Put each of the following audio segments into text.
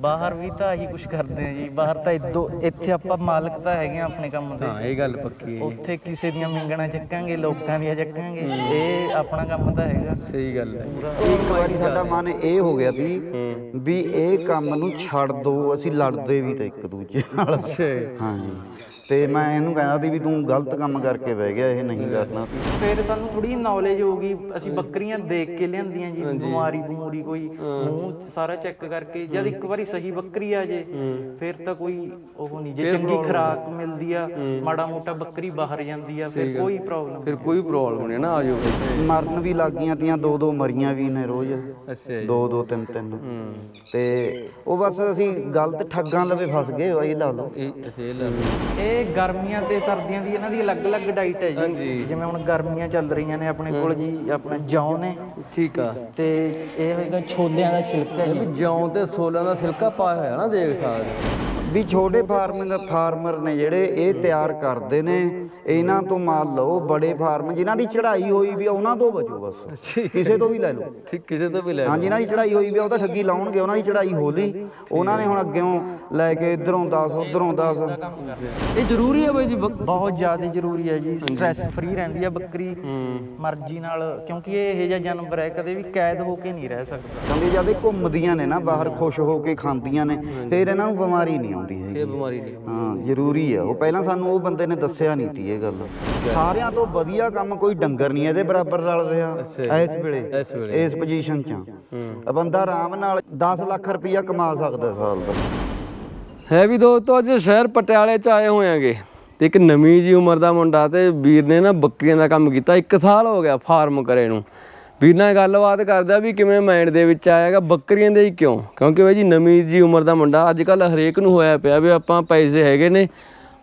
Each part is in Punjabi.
ਬਾਹਰ ਵੀ ਤਾਂ ਆਹੀ ਕੁਝ ਕਰਦੇ ਆ ਜੀ। ਬਾਹਰ ਤਾਂ ਇਦੋਂ ਇੱਥੇ ਆਪਾਂ ਮਾਲਕ ਤਾਂ ਹੈਗੇ ਆ ਆਪਣੇ ਕੰਮ ਦੇ। ਹਾਂ ਇਹ ਗੱਲ ਪੱਕੀ ਹੈ ਉੱਥੇ ਕਿਸੇ ਦੀਆਂ ਮਿੰਗਣਾ ਚੱਕਾਂਗੇ ਲੋਕਾਂ ਦੀਆਂ ਚੱਕਾਂਗੇ। ਇਹ ਆਪਣਾ ਕੰਮ ਤਾਂ ਹੈਗਾ। ਸਹੀ ਗੱਲ ਹੈ। ਇੱਕ ਵਾਰੀ ਸਾਡਾ ਮਨ ਇਹ ਹੋ ਗਿਆ ਵੀ ਵੀ ਇਹ ਕੰਮ ਨੂੰ ਛੱਡ ਦੋ ਅਸੀਂ ਲੜਦੇ ਵੀ ਤਾਂ ਇੱਕ ਦੂਜੇ ਨਾਲ। ਹਾਂਜੀ। ਤੇ ਮੈਂ ਇਹਨੂੰ ਕਹਿੰਦਾ ਸੀ ਵੀ ਤੂੰ ਗਲਤ ਕੰਮ ਕਰਕੇ ਬਹਿ ਗਿਆ ਇਹ ਨਹੀਂ ਕਰਨਾ। ਫਿਰ ਸਾਨੂੰ ਥੋੜੀ ਨੌਲੇਜ ਹੋ ਗਈ ਅਸੀਂ ਬੱਕਰੀਆਂ ਦੇਖ ਕੇ ਲਿਆਂਦੀਆਂ ਜੀ ਬਿਮਾਰੀ ਬਮੂਰੀ ਕੋਈ ਮੂੰਹ ਸਾਰਾ ਚੈੱਕ ਕਰਕੇ ਜਦ ਇੱਕ ਵਾਰੀ ਸਹੀ ਬੱਕਰੀ ਆ ਜੇ ਫਿਰ ਤਾਂ ਕੋਈ ਉਹ ਨਹੀਂ ਜੇ ਚੰਗੀ ਖੁਰਾਕ ਮਿਲਦੀ ਆ ਮਾੜਾ ਮੋਟਾ ਬੱਕਰੀ ਬਾਹਰ ਜਾਂਦੀ ਆ ਫਿਰ ਕੋਈ ਪ੍ਰੋਬਲਮ ਫਿਰ ਕੋਈ ਪ੍ਰੋਬਲਮ ਨਹੀਂ ਨਾ ਆਜੋ ਮਰਨ ਵੀ ਲੱਗ ਗਈਆਂ ਤੀਆਂ ਦੋ ਦੋ ਮਰੀਆਂ ਵੀ ਨੇ ਰੋਜ਼। ਅੱਛਾ ਜੀ। ਦੋ ਦੋ ਤਿੰਨ ਤਿੰਨ। ਤੇ ਉਹ ਬਸ ਅਸੀਂ ਗਲਤ ਠੱਗਾਂ ਲਵੇ ਫਸ ਗਏ ਬਾਈ ਲਾ ਲਓ। ਇਹ ਅਸੀਂ ਲਾ ਇਹ ਗਰਮੀਆਂ ਤੇ ਸਰਦੀਆਂ ਦੀ ਇਹਨਾਂ ਦੀ ਅਲੱਗ-ਅਲੱਗ ਡਾਈਟ ਹੈ ਜੀ। ਜਿਵੇਂ ਹੁਣ ਗਰਮੀਆਂ ਚੱਲ ਰਹੀਆਂ ਨੇ ਆਪਣੇ ਕੋਲ ਜੀ ਆਪਣਾ ਜੌਂ ਨੇ। ਠੀਕ ਆ। ਤੇ ਇਹ ਹੋਏਗਾ ਛੋਲਿਆਂ ਦਾ ਛਿਲਕਾ ਜੀ। ਜੌਂ ਤੇ ਸੋਲਾਂ ਦਾ ਸਿਲਕਾ ਪਾਇਆ ਹੋਇਆ ਨਾ ਦੇਖ ਸਕਦੇ ਵੀ ਛੋਟੇ ਫਾਰਮ ਦਾ ਫਾਰਮਰ ਨੇ ਜਿਹੜੇ ਇਹ ਤਿਆਰ ਕਰਦੇ ਨੇ ਇਹਨਾਂ ਤੋਂ ਮਾਲ ਲਓ ਬੜੇ ਫਾਰਮ ਜਿਨ੍ਹਾਂ ਦੀ ਚੜ੍ਹਾਈ ਹੋਈ ਵੀ ਆ, ਉਹਨਾਂ ਤੋਂ ਬਚੋ ਬਸ। ਕਿਸੇ ਤੋਂ ਵੀ ਲੈ ਲਓ। ਠੀਕ ਕਿਸੇ ਤੋਂ ਵੀ ਲੈ ਹਾਂ ਜਿਨ੍ਹਾਂ ਦੀ ਚੜ੍ਹਾਈ ਹੋਈ ਵੀ ਆ, ਉਹ ਤਾਂ ਠੱਗੀ ਲਾਉਣਗੇ ਉਹਨਾਂ ਦੀ ਚੜ੍ਹਾਈ ਹੋਲੀ। ਉਹਨਾਂ ਨੇ ਹੁਣ ਅੱਗੇੋਂ ਲੈ ਕੇ ਇਧਰੋਂ 10 ਉਧਰੋਂ 10 ਇਹ ਜ਼ਰੂਰੀ ਹੈ ਬਾਈ ਜੀ ਬੱਕ- ਬਹੁਤ ਜ਼ਿਆਦਾ ਜ਼ਰੂਰੀ ਹੈ ਜੀ ਸਟ੍ਰੈਸ ਫ੍ਰੀ ਰਹਿੰਦੀ ਹੈ ਬੱਕਰੀ ਮਰਜ਼ੀ ਨਾਲ ਕਿਉਂਕਿ ਇਹ ਇਹੋ ਜਿਹਾ ਜਾਨਵਰ ਹੈ ਕਦੇ ਵੀ ਕੈਦ ਹੋ ਕੇ ਨਹੀਂ ਰਹਿ ਸਕਦਾ। ਕਹਿੰਦੇ ਜਦ ਇਹ ਘੁੰਮਦੀਆਂ ਨੇ ਨਾ ਬਾਹਰ ਖੁਸ਼ ਹੋ ਕੇ ਖਾਂਦੀਆਂ ਨੇ ਫਿਰ ਇਹਨਾਂ ਨੂੰ ਬਿਮਾਰੀ ਨਹੀਂ ਆਉਂਦੀ ਹੈਗੀ। ਇਹ ਬਿਮਾਰੀ ਨਹੀਂ ਹਾਂ ਜ਼ਰੂਰੀ ਆ ਉਹ ਪਹਿਲਾਂ ਸਾਨੂੰ ਉਹ ਬੰਦੇ ਨੇ ਦੱਸਿਆ ਨਹੀਂ ਤੀ ਇਹ ਗੱਲ। ਸਾਰਿਆਂ ਤੋਂ ਵਧੀਆ ਕੰਮ ਕੋਈ ਡੰਗਰ ਨਹੀਂ ਇਹਦੇ ਬਰਾਬਰ ਰਲ ਰਿਹਾ ਇਸ ਵੇਲੇ ਇਸ ਵੇਲੇ। ਇਸ ਪੋਜੀਸ਼ਨ 'ਚ। ਆ ਬੰਦਾ ਆਰਾਮ ਨਾਲ 10 ਲੱਖ ਰੁਪਈਆ ਕਮਾ ਸਕਦਾ ਸਾਲ ਦਾ। ਹੈ ਵੀ ਦੋਸਤੋ, ਅੱਜ ਸ਼ਹਿਰ ਪਟਿਆਲੇ ਚ ਆਏ ਹੋਏ ਆਂਗੇ ਤੇ ਇੱਕ ਨਵੀਂ ਜੀ ਉਮਰ ਦਾ ਮੁੰਡਾ ਤੇ ਵੀਰ ਨੇ ਨਾ ਬੱਕਰੀਆਂ ਦਾ ਕੰਮ ਕੀਤਾ। 1 ਸਾਲ ਹੋ ਗਿਆ ਫਾਰਮ ਕਰੇ ਨੂੰ। ਵੀਰ ਨਾਲ ਗੱਲਬਾਤ ਕਰਦਾ ਵੀ ਕਿਵੇਂ ਮਾਈਂਡ ਦੇ ਵਿੱਚ ਆਇਆਗਾ ਬੱਕਰੀਆਂ ਦੇ ਹੀ ਕਿਉਂ? ਕਿਉਂਕਿ ਬਾਈ ਜੀ, ਨਵੀਂ ਜੀ ਉਮਰ ਦਾ ਮੁੰਡਾ ਅੱਜ ਕੱਲ ਹਰੇਕ ਨੂੰ ਹੋਇਆ ਪਿਆ ਵੀ ਆਪਾਂ ਪੈਸੇ ਹੈਗੇ ਨੇ,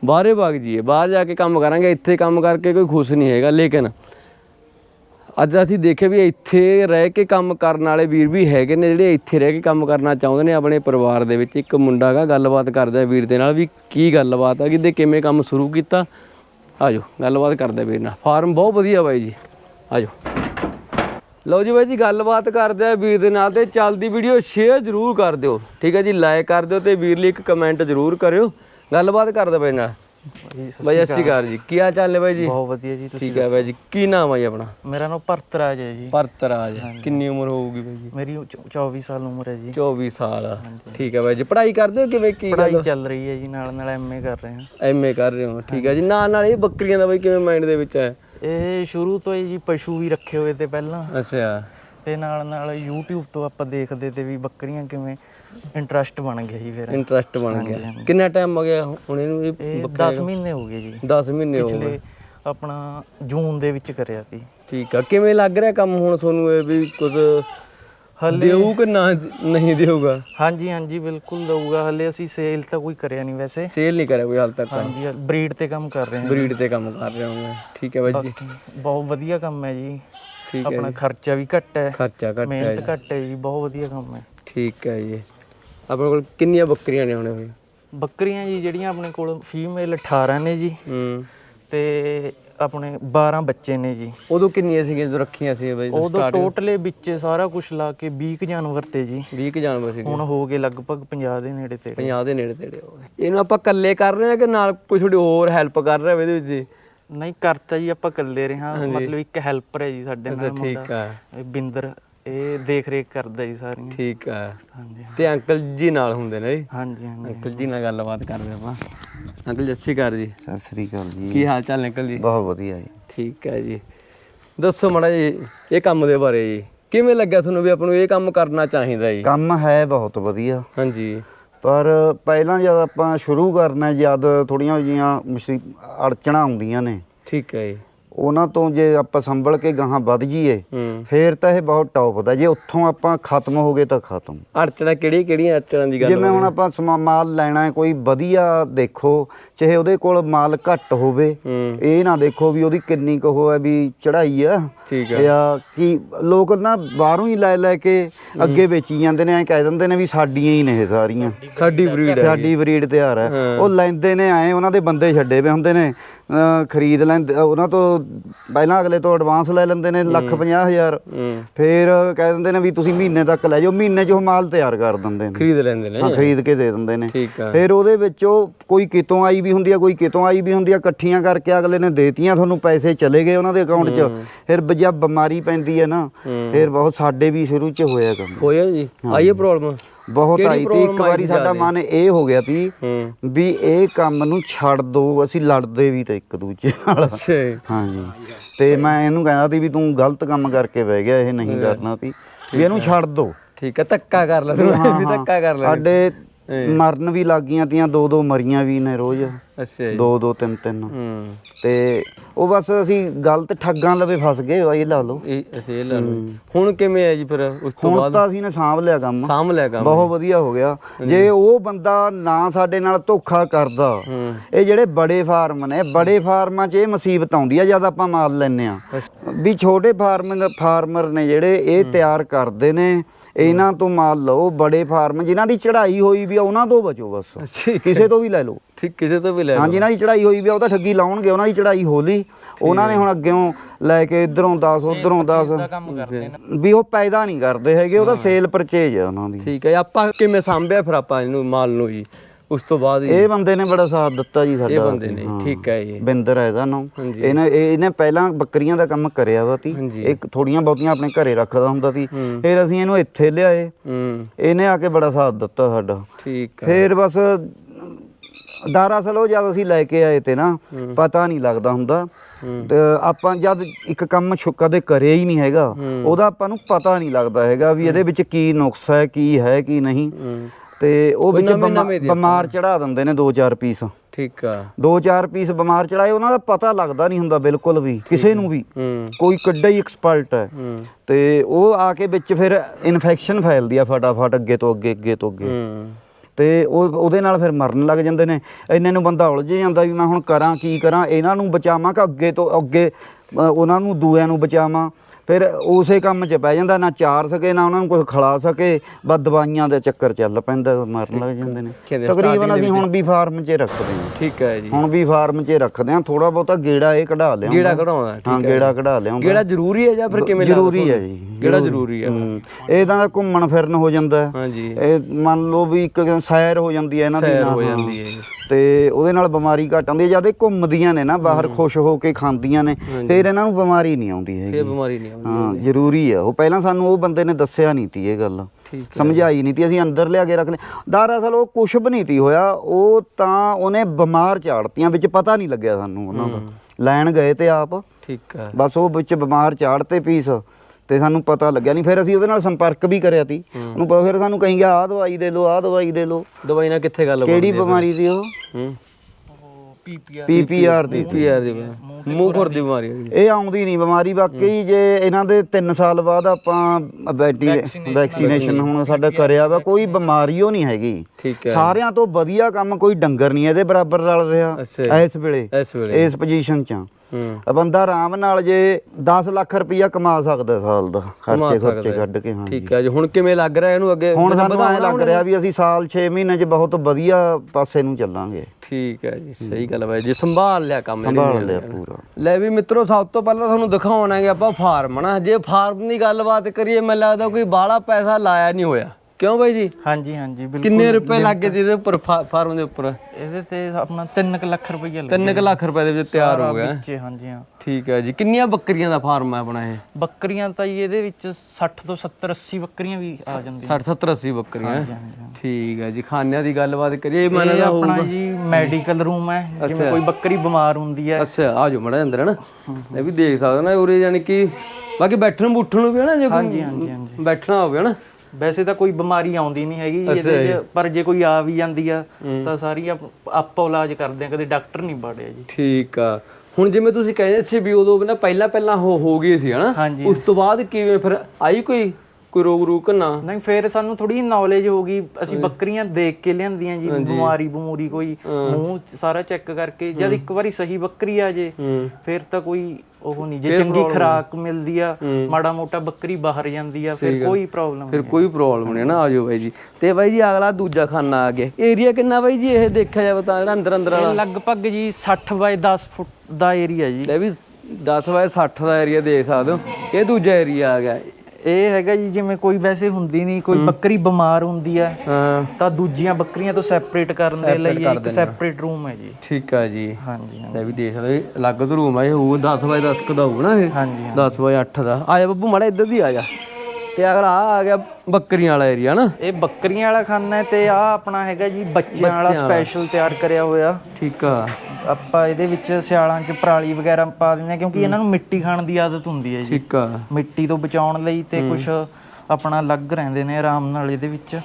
ਬਾਹਰੇ ਭਗ ਜੀਏ ਬਾਹਰ ਜਾ ਕੇ ਕੰਮ ਕਰਾਂਗੇ, ਇੱਥੇ ਕੰਮ ਕਰਕੇ ਕੋਈ ਖੁਸ਼ ਨਹੀਂ ਹੈਗਾ। ਲੇਕਿਨ ਅੱਜ ਅਸੀਂ ਦੇਖਿਆ ਵੀ ਇੱਥੇ ਰਹਿ ਕੇ ਕੰਮ ਕਰਨ ਵਾਲੇ ਵੀਰ ਵੀ ਹੈਗੇ ਨੇ ਜਿਹੜੇ ਇੱਥੇ ਰਹਿ ਕੇ ਕੰਮ ਕਰਨਾ ਚਾਹੁੰਦੇ ਨੇ ਆਪਣੇ ਪਰਿਵਾਰ ਦੇ ਵਿੱਚ। ਇੱਕ ਮੁੰਡਾ ਗਾ ਗੱਲਬਾਤ ਕਰਦਾ ਵੀਰ ਦੇ ਨਾਲ ਵੀ ਕੀ ਗੱਲਬਾਤ ਆ ਕਿਤੇ ਕਿਵੇਂ ਕੰਮ ਸ਼ੁਰੂ ਕੀਤਾ। ਆਜੋ, ਗੱਲਬਾਤ ਕਰਦੇ ਵੀਰ ਨਾਲ। ਫਾਰਮ ਬਹੁਤ ਵਧੀਆ ਬਾਈ ਜੀ। ਆਜੋ। ਲਓ ਜੀ ਬਾਈ ਜੀ, ਗੱਲਬਾਤ ਕਰਦੇ ਆ ਵੀਰ ਦੇ ਨਾਲ ਤੇ ਚੱਲਦੀ ਵੀਡੀਓ ਸ਼ੇਅਰ ਜ਼ਰੂਰ ਕਰ ਦਿਓ। ਠੀਕ ਹੈ ਜੀ ਲਾਈਕ ਕਰ ਦਿਓ ਤੇ ਵੀਰ ਲਈ ਇੱਕ ਕਮੈਂਟ ਜ਼ਰੂਰ ਕਰਿਓ। ਗੱਲਬਾਤ ਕਰਦੇ ਬਾਈ ਨਾਲ। ਬਾਈ ਸਤਿ ਸ਼੍ਰੀ ਅਕਾਲ। ਜੀ। ਕੀ ਹਾਲ ਚਾਲ ਨੇ ਬਾਈ ਜੀ? ਬਹੁਤ ਵਧੀਆ ਜੀ ਤੁਸੀਂ ਠੀਕ ਹੈ ਬਾਈ ਜੀ ਕੀ ਨਾਮ ਆ ਜੀ ਆਪਣਾ? ਮੇਰਾ ਨਾਮ ਭਰਤਰਾਜ ਹੈ ਜੀ। ਪਰਤਰਾਜ ਕਿੰਨੀ ਉਮਰ ਹੋਊਗੀ ਬਾਈ ਜੀ? ਮੇਰੀ ਚੌ- 24 ਸਾਲ ਉਮਰ ਹੈ ਜੀ। 24 ਸਾਲ। ਠੀਕ ਹੈ ਬਾਈ ਜੀ ਪੜ੍ਹਾਈ ਕਰਦੇ ਹੋ ਕਿਵੇਂ ਕੀ ਪੜ੍ਹਾਈ ਚੱਲ ਰਹੀ ਹੈ ਜੀ ਨਾਲ ਨਾਲ ਐਮਏ ਕਰ ਰਹੇ ਹਾਂ। ਐਮਏ ਕਰ ਰਹੇ ਹੋ ਠੀਕ ਹੈ ਜੀ। ਨਾਲ ਨਾਲ ਇਹ ਬੱਕਰੀਆਂ ਦਾ ਬਾਈ ਕਿਵੇਂ ਮਾਈਂਡ ਦੇ ਵਿੱਚ ਹੈ? ਇਹ ਸ਼ੁਰੂ ਤੋਂ ਹੀ ਜੀ ਪਸ਼ੂ ਵੀ ਰੱਖੇ ਹੋਏ ਤੇ ਪਹਿਲਾਂ। ਅੱਛਾ। ਤੇ ਨਾਲ ਨਾਲ YouTube ਤੋਂ ਆਪਾਂ ਦੇਖਦੇ ਤੇ ਵੀ ਬੱਕਰੀਆਂ ਕਿਵੇਂ ਇੰਟਰਸਟ ਬਣ ਗਿਆ ਜੀ ਫਿਰ। ਇੰਟਰਸਟ ਬਣ ਗਿਆ। ਕਿੰਨਾ ਟਾਈਮ ਹੋ ਗਿਆ ਹੁਣ ਇਹਨੂੰ ਇਹ ਇਹ 10 ਮਹੀਨੇ ਹੋ ਗਏ ਜੀ। 10 ਮਹੀਨੇ ਹੋ ਗਏ। ਪਿਛਲੇ ਆਪਣਾ ਜੂਨ ਦੇ ਵਿੱਚ ਕਰਿਆ ਸੀ। ਠੀਕ ਆ। ਕਿਵੇਂ ਲੱਗ ਰਿਹਾ ਕੰਮ ਹੁਣ ਤੁਹਾਨੂੰ ਇਹ ਵੀ ਕੁਝ ਦੇਊ ਕਿ ਨਾ ਨਹੀਂ ਦੇਊਗਾ? ਹਾਂਜੀ ਹਾਂਜੀ ਬਿਲਕੁਲ ਦਊਗਾ। ਹਲੇ ਅਸੀਂ ਸੇਲ ਤਾਂ ਕੋਈ ਕਰਿਆ ਨਹੀਂ ਵੈਸੇ। ਸੇਲ ਨਹੀਂ ਕਰਿਆ ਕੋਈ ਹਾਲ ਤੱਕ। ਹਾਂਜੀ ਬਰੀਡ ਤੇ ਕੰਮ ਕਰ ਰਹੇ ਹਾਂ। ਬਰੀਡ ਤੇ ਕੰਮ ਕਰ ਰਹੇ ਹੋਗੇ। ਠੀਕ ਹੈ ਬਾਈ ਜੀ। ਬਹੁਤ ਵਧੀਆ ਕੰਮ ਹੈ ਜੀ। ਠੀਕ ਹੈ ਆਪਣਾ ਖਰਚਾ ਵੀ ਘੱਟ ਹੈ। ਖਰਚਾ ਘੱਟ ਹੈ ਮਿਹਨਤ ਘੱਟ ਹੈ ਜੀ। ਬਹੁਤ ਵਧੀਆ ਕੰਮ ਹੈ। ਠੀਕ ਹੈ ਜੀ। ਆਪਣੇ ਕੋਲ ਕਿੰਨੀਆਂ ਬੱਕਰੀਆਂ ਨੇ ਹੁਣੇ ਹੋਏ ਬੱਕਰੀਆਂ ਜੀ ਜਿਹੜੀਆਂ ਆਪਣੇ ਕੋਲ ਫੀਮੇਲ 18 ਨੇ ਜੀ। ਹੂੰ। ਤੇ ਆਪਣੇ 12 ਬੱਚੇ ਨੇ ਜੀ। ਉਦੋਂ ਕਿੰਨੀਆਂ ਸੀਗੀਆਂ ਜਦੋਂ ਰੱਖੀਆਂ ਸੀ ਬਾਈ ਉਦੋਂ ਟੋਟਲੇ ਵਿੱਚ ਸਾਰਾ ਕੁਝ ਲਾ ਕੇ 20 ਕੁ ਜਾਨਵਰ ਤੇ ਜੀ। 20 ਕੁ ਜਾਨਵਰ ਸੀਗੇ। ਹੁਣ ਹੋ ਗਏ ਲਗਭਗ 50 ਦੇ ਨੇੜੇ ਤੇ 50 ਦੇ ਨੇੜੇ ਤੇੜੇ ਹੋ ਗਏ। ਇਹਨੂੰ ਆਪਾਂ ਇਕੱਲੇ ਕਰ ਰਹੇ ਹਾਂ ਕਿ ਨਾਲ ਕੋਈ ਤੁਹਾਡੀ ਹੋਰ ਹੈਲਪ ਕਰ ਰਿਹਾ ਇਹਦੇ ਵਿੱਚ ਜੀ? ਨਹੀਂ ਕਰਤਾ ਜੀ ਆਪਾਂ ਇਕੱਲੇ ਰਹੇ ਹਾਂ। ਮਤਲਬ ਇੱਕ ਹੈਲਪਰ ਹੈ ਜੀ ਸਾਡੇ ਨਾਲ ਠੀਕ ਮੁੰਡਾ। ਆ। ਇਹ ਬਿੰਦਰ ਇਹ ਦੇਖ ਰੇਖ ਕਰਦਾ ਜੀ ਸਾਰੀਆਂ। ਠੀਕ ਆ। ਹਾਂਜੀ ਤੇ ਅੰਕਲ ਜੀ ਨਾਲ ਹੁੰਦੇ ਨੇ ਜੀ? ਹਾਂਜੀ ਹਾਂਜੀ। ਅੰਕਲ ਜੀ ਨਾਲ ਗੱਲਬਾਤ ਕਰਦੇ ਆਪਾਂ। ਅੰਕਲ ਜੀ, ਸ਼੍ਰੀ ਅਕਾਲ ਜੀ। ਸਤਿ ਸ੍ਰੀ ਅਕਾਲ ਜੀ। ਕੀ ਹਾਲ ਚਾਲ ਨੇ ਅੰਕਲ ਜੀ? ਬਹੁਤ ਵਧੀਆ ਜੀ। ਠੀਕ ਹੈ ਜੀ। ਦੱਸੋ ਮੜਾ ਜੀ ਇਹ ਕੰਮ ਦੇ ਬਾਰੇ ਜੀ। ਕਿਵੇਂ ਲੱਗਿਆ ਤੁਹਾਨੂੰ ਵੀ ਆਪਾਂ ਨੂੰ ਇਹ ਕੰਮ ਕਰਨਾ ਚਾਹੀਦਾ ਜੀ? ਕੰਮ ਹੈ ਬਹੁਤ ਵਧੀਆ। ਹਾਂਜੀ। ਪਰ ਪਹਿਲਾਂ ਜਦ ਆਪਾਂ ਸ਼ੁਰੂ ਕਰਨਾ ਜਦ ਥੋੜੀਆਂ ਮੁਸੀ ਅੜਚਣਾ ਆਉਂਦੀਆਂ ਨੇ। ਠੀਕ ਹੈ ਜੀ। ਉਹਨਾਂ ਤੋਂ ਜੇ ਆਪਾਂ ਸੰਭਲ ਕੇ ਗਾਹਾਂ ਵੱਧ ਜਾਈਏ ਹੂੰ। ਫੇਰ ਤਾਂ ਇਹ ਬਹੁਤ ਟੌਪ ਦਾ। ਜੇ ਉੱਥੋਂ ਆਪਾਂ ਖਤਮ ਹੋ ਗਏ ਤਾਂ ਖਤਮ। ਅੜਚਣਾ ਕਿਹੜੀ ਕਿਹੜੀਆਂ ਅੜਚਣਾਂ ਦੀ ਗੱਲ ਜਿਵੇਂ ਹੁਣ ਆਪਾਂ ਮਾਲ ਲੈਣਾ ਹੈ ਕੋਈ ਵਧੀਆ ਦੇਖੋ ਚਾਹੇ ਉਹਦੇ ਕੋਲ ਮਾਲ ਘੱਟ ਹੋਵੇ ਹੂੰ। ਇਹ ਨਾ ਦੇਖੋ ਵੀ ਉਹਦੀ ਕਿੰਨੀ ਕੁ ਉਹ ਹੈ ਵੀ ਚੜਾਈ ਆ। ਠੀਕ ਹੈ ਜਾਂ ਕੀ ਲੋਕ ਨਾ ਬਾਹਰੋਂ ਹੀ ਲੈ ਲੈ ਕੇ ਅੱਗੇ ਵੇਚੀ ਜਾਂਦੇ ਨੇ ਐ ਕਹਿ ਦਿੰਦੇ ਨੇ ਵੀ ਸਾਡੀਆਂ ਹੀ ਨੇ ਇਹ ਸਾਰੀਆਂ। ਸਾਡੀ ਬਰੀਡ ਹੈ ਸਾਡੀ ਬਰੀਡ ਤਿਆਰ ਹੈ। ਉਹ ਲੈਂਦੇ ਨੇ ਆਏ ਉਹਨਾਂ ਦੇ ਬੰਦੇ ਛੱਡੇ ਵੇ ਹੁੰਦੇ ਨੇ। ਅਹ ਖਰੀਦ ਲੈਂਦੇ ਉਹਨਾਂ ਤੋਂ ਪਹਿਲਾਂ ਅਗਲੇ ਤੋਂ ਐਡਵਾਂਸ ਲੈ ਲੈਂਦੇ ਨੇ ਲੱਖ ਪੰਜਾਹ ਹਜ਼ਾਰ। ਹੂੰ। ਫਿਰ ਕਹਿ ਦਿੰਦੇ ਨੇ ਵੀ ਤੁਸੀਂ ਮਹੀਨੇ ਤੱਕ ਲੈ ਜਾਓ ਮਹੀਨੇ 'ਚ ਉਹ ਮਾਲ ਤਿਆਰ ਕਰ ਦਿੰਦੇ ਨੇ। ਖਰੀਦ ਲੈਂਦੇ ਨੇ। ਹਾਂ ਖਰੀਦ ਕੇ ਦੇ ਦਿੰਦੇ ਨੇ। ਠੀਕ ਆ। ਫਿਰ ਉਹਦੇ ਵਿੱਚੋਂ ਕੋਈ ਕਿਤੋਂ ਆਈ ਵੀ ਹੁੰਦੀ ਆ ਕੋਈ ਕਿਤੋਂ ਆਈ ਵੀ ਹੁੰਦੀ ਆ ਇਕੱਠੀਆਂ ਕਰਕੇ ਅਗਲੇ ਨੇ ਦੇਤੀਆਂ ਤੁਹਾਨੂੰ ਪੈਸੇ ਚਲੇ ਗਏ ਉਹਨਾਂ ਦੇ ਅਕਾਊਂਟ 'ਚ। ਫਿਰ ਬ- ਜਦ ਬਿਮਾਰੀ ਪੈਂਦੀ ਹੈ ਨਾ ਫਿਰ ਬਹੁਤ ਸਾਡੇ ਵੀ ਸ਼ੁਰੂ 'ਚ ਹੋਇਆ ਕੰਮ। ਹੋਇਆ ਜੀ। ਆਈਏ ਪ੍ਰੋਬਲਮ ਬਹੁਤ ਆਈ ਤੀ। ਇੱਕ ਵਾਰੀ ਸਾਡਾ? ਮਨ ਇਹ ਹੋ ਗਿਆ ਹੂੰ। ਵੀ ਇਹ ਕੰਮ ਨੂੰ ਛੱਡ ਦੋ ਅਸੀਂ ਲੜਦੇ ਵੀ ਤੇ ਇੱਕ ਦੂਜੇ ਨਾਲ। ਅੱਛਾ। ਹਾਂਜੀ। ਤੇ ਮੈਂ ਇਹਨੂੰ ਕਹਿੰਦਾ ਸੀ ਵੀ ਤੂੰ ਗਲਤ ਕੰਮ ਕਰਕੇ ਬਹਿ ਗਿਆ ਇਹ ਨਹੀਂ ਕਰਨਾ ਸੀ ਵੀ ਇਹਨੂੰ ਛੱਡ ਦੋ। ਠੀਕ ਹੈ ਧੱਕਾ ਕਰ ਲੈ ਤੂੰ ਵੀ ਧੱਕਾ ਕਰ ਲੈ। ਸਾਡੇ ਮਰਨ ਵੀ ਲੱਗੀਆਂ ਤੀਆਂ ਦੋ ਦੋ ਮਰੀਆਂ ਵੀ ਨੇ ਰੋਜ਼। ਅੱਛਾ ਜੀ। ਦੋ ਦੋ ਤਿੰਨ ਤਿੰਨ। ਹੂੰ। ਤੇ ਉਹ ਬਸ ਅਸੀਂ ਗਲਤ ਠੱਗਾਂ ਲਵੇ ਫਸ ਗਏ ਇਹ ਲਾ ਲਓ। ਇਹ ਅਸੀਂ ਇਹ ਲੈ ਲਓ। ਹੁਣ ਕਿਵੇਂ ਹੈ ਜੀ ਫਿਰ ਉਸ ਤੋਂ ਹੁਣ ਬਾਅਦ? ਤਾਂ ਅਸੀਂ ਨੇ ਸਾਂਭ ਲਿਆ ਕੰਮ। ਸਾਂਭ ਲਿਆ ਕੰਮ। ਬਹੁਤ ਵਧੀਆ ਹੋ ਗਿਆ। ਜੇ ਉਹ ਬੰਦਾ ਨਾ ਸਾਡੇ ਨਾਲ ਧੋਖਾ ਕਰਦਾ ਇਹ ਜਿਹੜੇ ਬੜੇ ਫਾਰਮ ਨੇ ਬੜੇ ਫਾਰਮਾਂ 'ਚ ਇਹ ਮੁਸੀਬਤ ਆਉਂਦੀ ਆ ਜਦ ਆਪਾਂ ਮਾਲ ਲੈਨੇ ਆ ਵੀ ਛੋਟੇ ਫਾਰਮ ਫਾਰਮਰ ਨੇ ਜਿਹੜੇ ਇਹ ਤਿਆਰ ਕਰਦੇ ਨੇ ਇਹਨਾਂ ਤੋਂ ਮਾਲ ਲਓ ਬੜੇ ਫਾਰਮ ਜਿਨ੍ਹਾਂ ਦੀ ਚੜ੍ਹਾਈ ਹੋਈ ਵੀ ਆ ਉਹਨਾਂ ਤੋਂ ਬਚੋ ਬਸ। ਕਿਸੇ ਤੋਂ ਵੀ ਲੈ ਲਓ। ਠੀਕ ਕਿਸੇ ਤੋਂ ਵੀ ਲੈ ਹਾਂ ਲਓ। ਜਿਨ੍ਹਾਂ ਦੀ ਚੜ੍ਹਾਈ ਹੋਈ ਵੀ ਆ ਉਹ ਤਾਂ ਠੱਗੀ ਲਾਉਣਗੇ ਉਹਨਾਂ ਦੀ ਚੜ੍ਹਾਈ ਹੋਲੀ। ਉਹਨਾਂ ਨੇ ਹੁਣ ਅੱਗੇੋਂ ਲੈ ਕੇ ਇਧਰੋਂ 10 ਉਧਰੋਂ 10 ਦਾ ਕੰਮ ਕਰਦੇ ਨੇ। ਵੀ ਉਹ ਪੈਦਾ ਨਹੀਂ ਕਰਦੇ ਹੈਗੇ ਉਹਦਾ ਸੇਲ ਪਰਚੇਜ ਆ ਉਹਨਾਂ ਦੀ। ਠੀਕ ਹੈ ਆਪਾਂ ਕਿਵੇਂ ਸਾਂਭਿਆ ਫਿਰ ਆਪਾਂ ਇਹਨੂੰ ਮਾਲ ਨੂੰ ਜੀ? ਉਸ ਤੋਂ ਬਾਅਦ ਹੀ ਇਹ ਬੰਦੇ ਨੇ ਬੜਾ ਸਾਥ ਦਿੱਤਾ ਜੀ ਸਾਡਾ। ਇਹ ਬੰਦੇ ਨੇ ਹਾਂ। ਠੀਕ ਹੈ ਜੀ ਬਿੰਦਰ ਹੈ ਇਹਦਾ ਨਾਮ। ਹਾਂਜੀ। ਇਹਨੇ ਇਹ- ਇਹਨੇ ਪਹਿਲਾਂ ਬੱਕਰੀਆਂ ਦਾ ਕੰਮ ਕਰਿਆ ਵਾ ਤੀ। ਹਾਂਜੀ। ਇੱਕ ਥੋੜੀਆਂ ਬਹੁਤੀਆਂ ਆਪਣੇ ਘਰੇ ਰੱਖਦਾ ਹੁੰਦਾ ਸੀ ਹੂੰ। ਫਿਰ ਅਸੀਂ ਇਹਨੂੰ ਇੱਥੇ ਲਿਆਏ। ਹੂੰ। ਇਹਨੇ ਆ ਕੇ ਬੜਾ ਸਾਥ ਦਿੱਤਾ ਸਾਡਾ। ਠੀਕ ਹੈ। ਫਿਰ ਬਸ ਦਰਅਸਲ ਉਹ ਜਦ ਅਸੀਂ ਲੈ ਕੇ ਆਏ ਤੇ ਨਾ ਪਤਾ ਨਹੀਂ ਲੱਗਦਾ ਹੁੰਦਾ। ਹੂੰ। ਤੇ ਆਪਾਂ ਜਦ ਇੱਕ ਕੰਮ ਛੁ- ਕਦੇ ਕਰਿਆ ਹੀ ਨਹੀਂ ਹੈਗਾ। ਉਹਦਾ ਆਪਾਂ ਨੂੰ ਪਤਾ ਨਹੀਂ ਲੱਗਦਾ ਹੈਗਾ ਵੀ ਇਹਦੇ ਵਿੱਚ ਕੀ ਨੁਕਸ ਹੈ ਕੀ ਹੈ ਕੀ ਨਹੀਂ। ਹੂੰ। ਤੇ ਉਹ ਵਿੱਚ ਬਿਮਾਰ ਚੜਾ ਦਿੰਦੇ ਨੇ ਦੋ ਚਾਰ ਪੀਸ। ਠੀਕ ਆ। ਦੋ ਚਾਰ ਪੀਸ ਬਿਮਾਰ ਚੜਾਏ ਉਹਨਾਂ ਦਾ ਪਤਾ ਲੱਗਦਾ ਨਹੀਂ ਹੁੰਦਾ ਬਿਲਕੁਲ ਵੀ ਕਿਸੇ ਨੂੰ ਵੀ। ਕੋਈ ਕੱਡਾ ਹੀ ਐਕਸਪਰਟ ਹੈ। ਤੇ ਉਹ ਆ ਕੇ ਵਿੱਚ ਫਿਰ ਇਨਫੈਕਸ਼ਨ ਫੈਲਦੀ ਆ ਫਟਾਫਟ ਅੱਗੇ ਤੋਂ ਅੱਗੇ ਅੱਗੇ ਤੋਂ ਅੱਗੇ। ਤੇ ਉਹ ਉਹਦੇ ਨਾਲ ਫਿਰ ਮਰਨ ਲੱਗ ਜਾਂਦੇ ਨੇ। ਇੰਨੇ ਨੂੰ ਬੰਦਾ ਉਲਝ ਜਾਂਦਾ ਵੀ ਮੈਂ ਹੁਣ ਕਰਾਂ ਕੀ ਕਰਾਂ ਇਹਨਾਂ ਨੂੰ ਬਚਾਵਾਂ ਕਿ ਅੱਗੇ ਤੋਂ ਅੱਗੇ। ਉਹਨਾਂ ਨੂੰ ਦੂਆਂ ਨੂੰ ਬਚਾਵਾਂ। ਫਿਰ ਉਸੇ ਕੰਮ 'ਚ ਪੈ ਜਾਂਦਾ ਨਾ ਚਾਰ ਸਕੇ ਨਾ ਉਹਨਾਂ ਨੂੰ ਕੁਝ ਖਿਲਾ ਸਕੇ। ਬਸ ਦਵਾਈਆਂ ਦੇ ਚੱਕਰ ਚੱਲ ਪੈਂਦਾ ਮਰਨ ਲੱਗ ਜਾਂਦੇ ਨੇ। ਤਕਰੀਬਨ ਅਸੀਂ ਹੁਣ ਵੀ ਫਾਰਮ 'ਚ ਰੱਖਦੇ ਹਾਂ। ਠੀਕ ਹੈ ਜੀ। ਹੁਣ ਵੀ ਫਾਰਮ 'ਚ ਰੱਖਦੇ ਹਾਂ ਥੋੜਾ ਬਹੁਤਾ ਗੇੜਾ ਇਹ ਕਢਾ ਲਿਆ ਗੇੜਾ ਕਢਾਉਣਾ ਠੀਕ ਹਾਂ ਗੇੜਾ ਕਢਾ ਲਿਆਉਂਦਾ। ਗੇੜਾ ਜ਼ਰੂਰੀ ਹੈ ਜਾਂ ਫਿਰ ਕਿਵੇਂ ਜ਼ਰੂਰੀ ਹੈ? ਜੀ ਗੇੜਾ ਜ਼ਰੂਰੀ। ਹੈ। ਹੂੰ। ਇਹਦਾ ਤਾਂ ਘੁੰਮਣ ਫਿਰਨ ਹੋ ਜਾਂਦਾ। ਹੈ ਹਾਂਜੀ। ਇਹ ਮੰਨ ਲਓ ਵੀ ਇੱਕ ਸੈਰ ਹੋ ਜਾਂਦੀ ਹੈ ਇਹਨਾਂ ਦੀ ਸੈਰ ਨਾ ਹੋ ਹਾਂ। ਜਾਂਦੀ ਹੈ। ਤੇ ਉਹਦੇ ਨਾਲ ਬਿਮਾਰੀ ਘਟ ਆਉਂਦੀ ਹੈ ਜਦ ਇਹ ਘੁੰਮਦੀਆਂ ਨੇ ਨਾ ਬਾਹਰ ਖੁਸ਼ ਹੋ ਕੇ ਖਾਂਦੀਆਂ ਨੇ ਫਿਰ ਇਹਨਾਂ ਨੂੰ ਬਿਮਾਰੀ ਨਹੀਂ ਆਉਂਦੀ ਹੈਗੀ। ਇਹ ਬਿਮਾਰੀ ਨਹੀਂ ਆਉਂਦੀ ਹਾਂ ਜ਼ਰੂਰੀ ਆ। ਉਹ ਪਹਿਲਾਂ ਸਾਨੂੰ ਉਹ ਬੰਦੇ ਨੇ ਦੱਸਿਆ ਨਹੀਂ ਤੀ ਇਹ ਗੱਲ। ਸਮਝਾਈ ਨਹੀਂ ਤੀ ਅਸੀਂ ਅੰਦਰ ਲਿਆ ਕੇ ਰੱਖ ਲਿਆ ਦਰਅਸਲ ਉਹ ਕੁਛ ਵੀ ਨਹੀਂ ਤੀ ਹੋਇਆ ਉਹ ਤਾਂ ਉਹਨੇ ਬਿਮਾਰ ਝਾੜਤੀਆਂ ਵਿੱਚ ਪਤਾ ਨਹੀਂ ਲੱਗਿਆ ਸਾਨੂੰ ਉਹਨਾਂ ਦਾ। ਲੈਣ ਗਏ ਤੇ ਆਪ। ਠੀਕ ਆ ਬਸ ਉਹ ਵਿੱਚ ਬਿਮਾਰ ਝਾੜਤੇ ਪੀਸ। ਤੇ ਸਾਨੂੰ ਪਤਾ ਲੱਗਿਆ ਨਹੀਂ ਫਿਰ ਅਸੀਂ ਉਹਦੇ ਨਾਲ ਸੰਪਰਕ ਵੀ ਕਰਿਆ ਤੀ ਉਹਨੂੰ ਪ- ਫਿਰ ਸਾਨੂੰ ਕਹੀਂ ਗਿਆ ਆਹ ਦਵਾਈ ਦੇ ਲਓ ਆਹ ਦਵਾਈ ਦੇ ਲਓ। ਦਵਾਈ ਨਾਲ ਕਿੱਥੇ ਗੱਲ ਕਿਹੜੀ ਬਿਮਾਰੀ ਦੀ ਉਹ? ਹੂੰ। ਪੀਪੀਆਰ ਦੀ। ਪੀਆਰ ਦੀ। ਮੂੰਹ ਖੁਰ ਦੀ ਬਿਮਾਰੀ ਹੈ। ਇਹ ਆਉਂਦੀ ਨਹੀਂ ਬਿਮਾਰੀ ਬਾਕੀ ਜੇ ਇਹਨਾਂ ਦੇ 3 ਸਾਲ ਬਾਅਦ ਆਪਾਂ ਵੈਕਸੀਨੇਸ਼ਨ ਹੁਣ ਸਾਡਾ ਕਰਿਆ ਵਾ ਕੋਈ ਬਿਮਾਰੀ ਉਹ ਨਹੀਂ ਹੈਗੀ। ਠੀਕ ਹੈ। ਸਾਰਿਆਂ ਤੋਂ ਵਧੀਆ ਕੰਮ ਕੋਈ ਡੰਗਰ ਨਹੀਂ ਇਹਦੇ ਬਰਾਬਰ ਰਲ ਰਿਹਾ ਇਸ ਵੇਲੇ ਇਸ ਵੇਲੇ। ਇਸ ਪੋਜੀਸ਼ਨ 'ਚ। ਬੰਦਾ ਆਰਾਮ ਨਾਲ ਜੇ 10 ਲੱਖ ਰੁਪਈਆ ਕਮਾ ਸਕਦਾ ਸਾਲ ਦਾ ਖਰਚੇ ਖਰਚੇ। ਕੱਢ ਕੇ ਹਾਂ ਠੀਕ ਹੈ ਜੀ ਹੁਣ ਕਿਵੇਂ ਲੱਗ ਰਿਹਾ ਇਹਨੂੰ ਅੱਗੇ? ਹੁਣ ਸਾਨੂੰ ਐ ਲੱਗ ਰਿਹਾ ਵੀ ਅਸੀਂ ਸਾਲ 6 ਮਹੀਨੇ 'ਚ ਬਹੁਤ ਵਧੀਆ ਪਾਸੇ ਨੂੰ ਚੱਲਾਂਗੇ। ਠੀਕ ਹੈ ਜੀ ਸਹੀ ਗੱਲ ਹੈ ਬਾਈ ਜੀ ਸੰਭਾਲ ਲਿਆ ਕੰਮ ਇਹਨੇ। ਸੰਭਾਲ ਲਿਆ ਪੂਰਾ। ਲੈ ਵੀ ਮਿੱਤਰੋ ਸਭ ਤੋਂ ਪਹਿਲਾਂ ਤੁਹਾਨੂੰ ਦਿਖਾਉਣਾਗੇ ਆਪਾਂ ਫਾਰਮ ਨਾ ਜੇ ਫਾਰਮ ਦੀ ਗੱਲਬਾਤ ਕਰੀਏ ਮੈਨੂੰ ਲੱਗਦਾ ਕੋਈ ਬਾਹਲਾ ਪੈਸਾ ਲਾਇਆ ਨਹੀਂ ਹੋਇਆ। ਕਿਉਂ ਬਾਈ ਜੀ? ਹਾਂਜੀ ਹਾਂਜੀ ਬਿਲਕੁਲ। ਕਿੰਨੇ ਰੁਪਏ ਲੱਗੇ ਜਿਹਦੇ ਉੱਪਰ ਫਾ- ਫਾਰਮ ਦੇ ਉੱਪਰ? ਇਹਦੇ ਤੇ ਆਪਣਾ 3 ਲੱਖ ਰੁਪਈਆ ਲੱਗਿਆ 3 ਲੱਖ ਰੁਪਏ ਦੇ ਵਿੱਚ ਤਿਆਰ ਹੋ ਗਿਆ। ਵਿੱਚ ਹਾਂਜੀ ਹਾਂ। ਠੀਕ ਹੈ ਜੀ। ਕਿੰਨੀਆਂ ਬੱਕਰੀਆਂ ਦਾ ਫਾਰਮ ਹੈ ਆਪਣਾ ਇਹ? ਬੱਕਰੀਆਂ ਤਾਂ ਜੀ ਇਹਦੇ ਵਿੱਚ 60 ਤੋਂ 70 80 ਬੱਕਰੀਆਂ ਵੀ ਆ ਜਾਂਦੀਆਂ। 60 70 80 ਬੱਕਰੀਆਂ। ਠੀਕ ਹੈ ਜੀ। ਖਾਨਿਆਂ ਦੀ ਗੱਲਬਾਤ ਕਰੀਏ ਇਹ ਮੈਨੂੰ ਦਾ ਆਪਣਾ ਜੀ ਮੈਡੀਕਲ ਰੂਮ ਹੈ ਜਿਵੇਂ ਕੋਈ ਬੱਕਰੀ ਬਿਮਾਰ ਹੁੰਦੀ ਹੈ। ਅੱਛਾ ਆ ਜਾਓ ਮੜਾ ਅੰਦਰ ਹੈ ਨਾ ਇਹ ਵੀ ਦੇਖ ਸਕਦੇ ਨਾ ਉਰੇ ਯਾਨੀ ਕਿ ਬਾਕੀ ਬੈਠਣ ਬੁੱਠਣ ਨੂੰ ਵੀ ਹੈ ਨਾ ਜੇ ਕੋਈ ਹਾਂਜੀ ਹਾਂਜੀ ਬੈਠਣਾ ਹੋਵੇ ਨਾ ਵੈਸੇ ਤਾਂ ਕੋਈ ਬਿਮਾਰੀ ਆਉਂਦੀ ਨਹੀਂ ਹੈਗੀ ਜੀ ਇਹਦੇ 'ਚ ਪਰ ਜੇ ਕੋਈ ਆ ਵੀ ਜਾਂਦੀ ਆ ਤਾਂ ਸਾਰੀ ਆਪ- ਆਪੋ ਇਲਾਜ ਕਰਦੇ ਆ ਕਦੇ ਡਾਕਟਰ ਨਹੀਂ ਬਾੜਿਆ ਜੀ। ਠੀਕ ਆ। ਹੁਣ ਜਿਵੇਂ ਤੁਸੀਂ ਕਹਿੰਦੇ ਸੀ ਵੀ ਉਦੋਂ ਨਾ ਪਹਿਲਾਂ ਪਹਿਲਾਂ ਹੋ ਹੋ ਗਈ ਸੀ ਹਨਾ? ਹਾਂਜੀ। ਉਸ ਤੋਂ ਬਾਅਦ ਕਿਵੇਂ ਫਿਰ ਆਈ ਕੋਈ ਕੋਈ ਰੋਗ ਰੂਕ ਨਾ ਨਹੀਂ ਫਿਰ ਸਾਨੂੰ ਥੋੜੀ ਨੌਲੇਜ ਹੋ ਗਈ ਅਸੀਂ ਬੱਕਰੀਆਂ ਦੇਖ ਕੇ ਲਿਆਂਦੀਆਂ ਜੀ ਬਿਮਾਰੀ ਬਮੂਰੀ ਕੋਈ ਮੂੰਹ 'ਚ ਸਾਰਾ ਚੈੱਕ ਕਰਕੇ ਜਦ ਇੱਕ ਵਾਰੀ ਸਹੀ ਬੱਕਰੀ ਆ ਜੇ ਹੂੰ। ਫਿਰ ਤਾਂ ਕੋਈ ਉਹ ਨਹੀਂ ਜੇ ਚੰਗੀ ਖੁਰਾਕ ਮਿਲਦੀ ਆ ਮਾੜਾ ਮੋਟਾ ਬੱਕਰੀ ਬਾਹਰ ਜਾਂਦੀ ਆ ਫਿਰ ਕੋਈ ਪ੍ਰੋਬਲਮ ਫਿਰ ਕੋਈ ਪ੍ਰੋਬਲਮ ਨਹੀਂ ਨਾ ਆਜੋ ਬਾਈ ਜੀ। ਤੇ ਬਾਈ ਜੀ ਅਗਲਾ ਦੂਜਾ ਖਾਨਾ ਆ ਗਿਆ। ਏਰੀਆ ਕਿੰਨਾ ਬਾਈ ਜੀ ਇਹ ਦੇਖਿਆ ਜਾਵੇ ਤਾਂ ਜਿਹੜਾ ਅੰਦਰ ਅੰਦਰ ਵਾਲਾ? ਲਗਭਗ ਜੀ 60 ਬਾਏ 10 ਫੁੱਟ ਦਾ ਏਰੀਆ ਜੀ। ਲੈ ਵੀ 10 ਬਾਏ 60 ਦਾ ਏਰੀਆ ਦੇਖ ਸਕਦੇ ਹੋ। ਇਹ ਦੂਜਾ ਏਰੀਆ ਆ ਗਿਆ। ਇਹ ਹੈਗਾ ਜੀ ਜਿਵੇਂ ਕੋਈ ਵੈਸੇ ਹੁੰਦੀ ਨਹੀਂ ਕੋਈ ਬੱਕਰੀ ਬਿਮਾਰ ਹੁੰਦੀ ਹੈ ਹਾਂ। ਤਾਂ ਦੂਜੀਆਂ ਬੱਕਰੀਆਂ ਤੋਂ ਸੈਪਰੇਟ ਕਰਨ ਦੇ ਲਈ ਇੱਕ ਸੈਪਰੇਟ ਰੂਮ ਹੈ ਜੀ। ਠੀਕ ਆ ਜੀ। ਹਾਂਜੀ ਵੀ ਦੇਖ ਹੋ, ਅਲੱਗ ਤੋਂ ਰੂਮ ਆ ਇਹ ਹੋਊ 10 ਬਾਏ 10 ਕ ਦਾ ਹੋਊ ਨਾ ਇਹ। ਹਾਂਜੀ ਹਾਂ 10 ਬਾਏ 8 ਦਾ। ਆ ਜਾ ਬੱਬੂ ਮਾੜਾ ਇੱਧਰ ਦੀ ਆ ਜਾ। ਤੇ ਅਗਲਾ ਆ ਆ ਗਿਆ ਬੱਕਰੀਆਂ ਵਾਲਾ ਏਰੀਆ ਨਾ ਇਹ ਬੱਕਰੀਆਂ ਵਾਲਾ ਖਾਨਾ ਹੈ ਤੇ ਆ ਆਪਣਾ ਹੈਗਾ ਜੀ ਬੱਚਿਆਂ ਵਾਲਾ ਸਪੈਸ਼ਲ ਤਿਆਰ ਕਰਿਆ ਹੋਇਆ। ਠੀਕ ਆ। ਆਪਾਂ ਇਹਦੇ ਵਿੱਚ ਸਿਆਲਾਂ 'ਚ ਪਰਾਲੀ ਵਗੈਰਾ ਪਾ ਦਿੰਦੇ ਆ ਕਿਉਂਕਿ ਇਹਨਾਂ ਨੂੰ ਮਿੱਟੀ ਖਾਣ ਦੀ ਆਦਤ ਹੁੰਦੀ ਹੈ ਜੀ। ਠੀਕ ਆ। ਮਿੱਟੀ ਤੋਂ ਬਚਾਉਣ ਲਈ ਤੇ ਕੁਝ ਆਪਣਾ ਅਲੱਗ ਰਹਿੰਦੇ ਨੇ ਆਰਾਮ ਨਾਲ ਇਹਦੇ ਵਿੱਚ।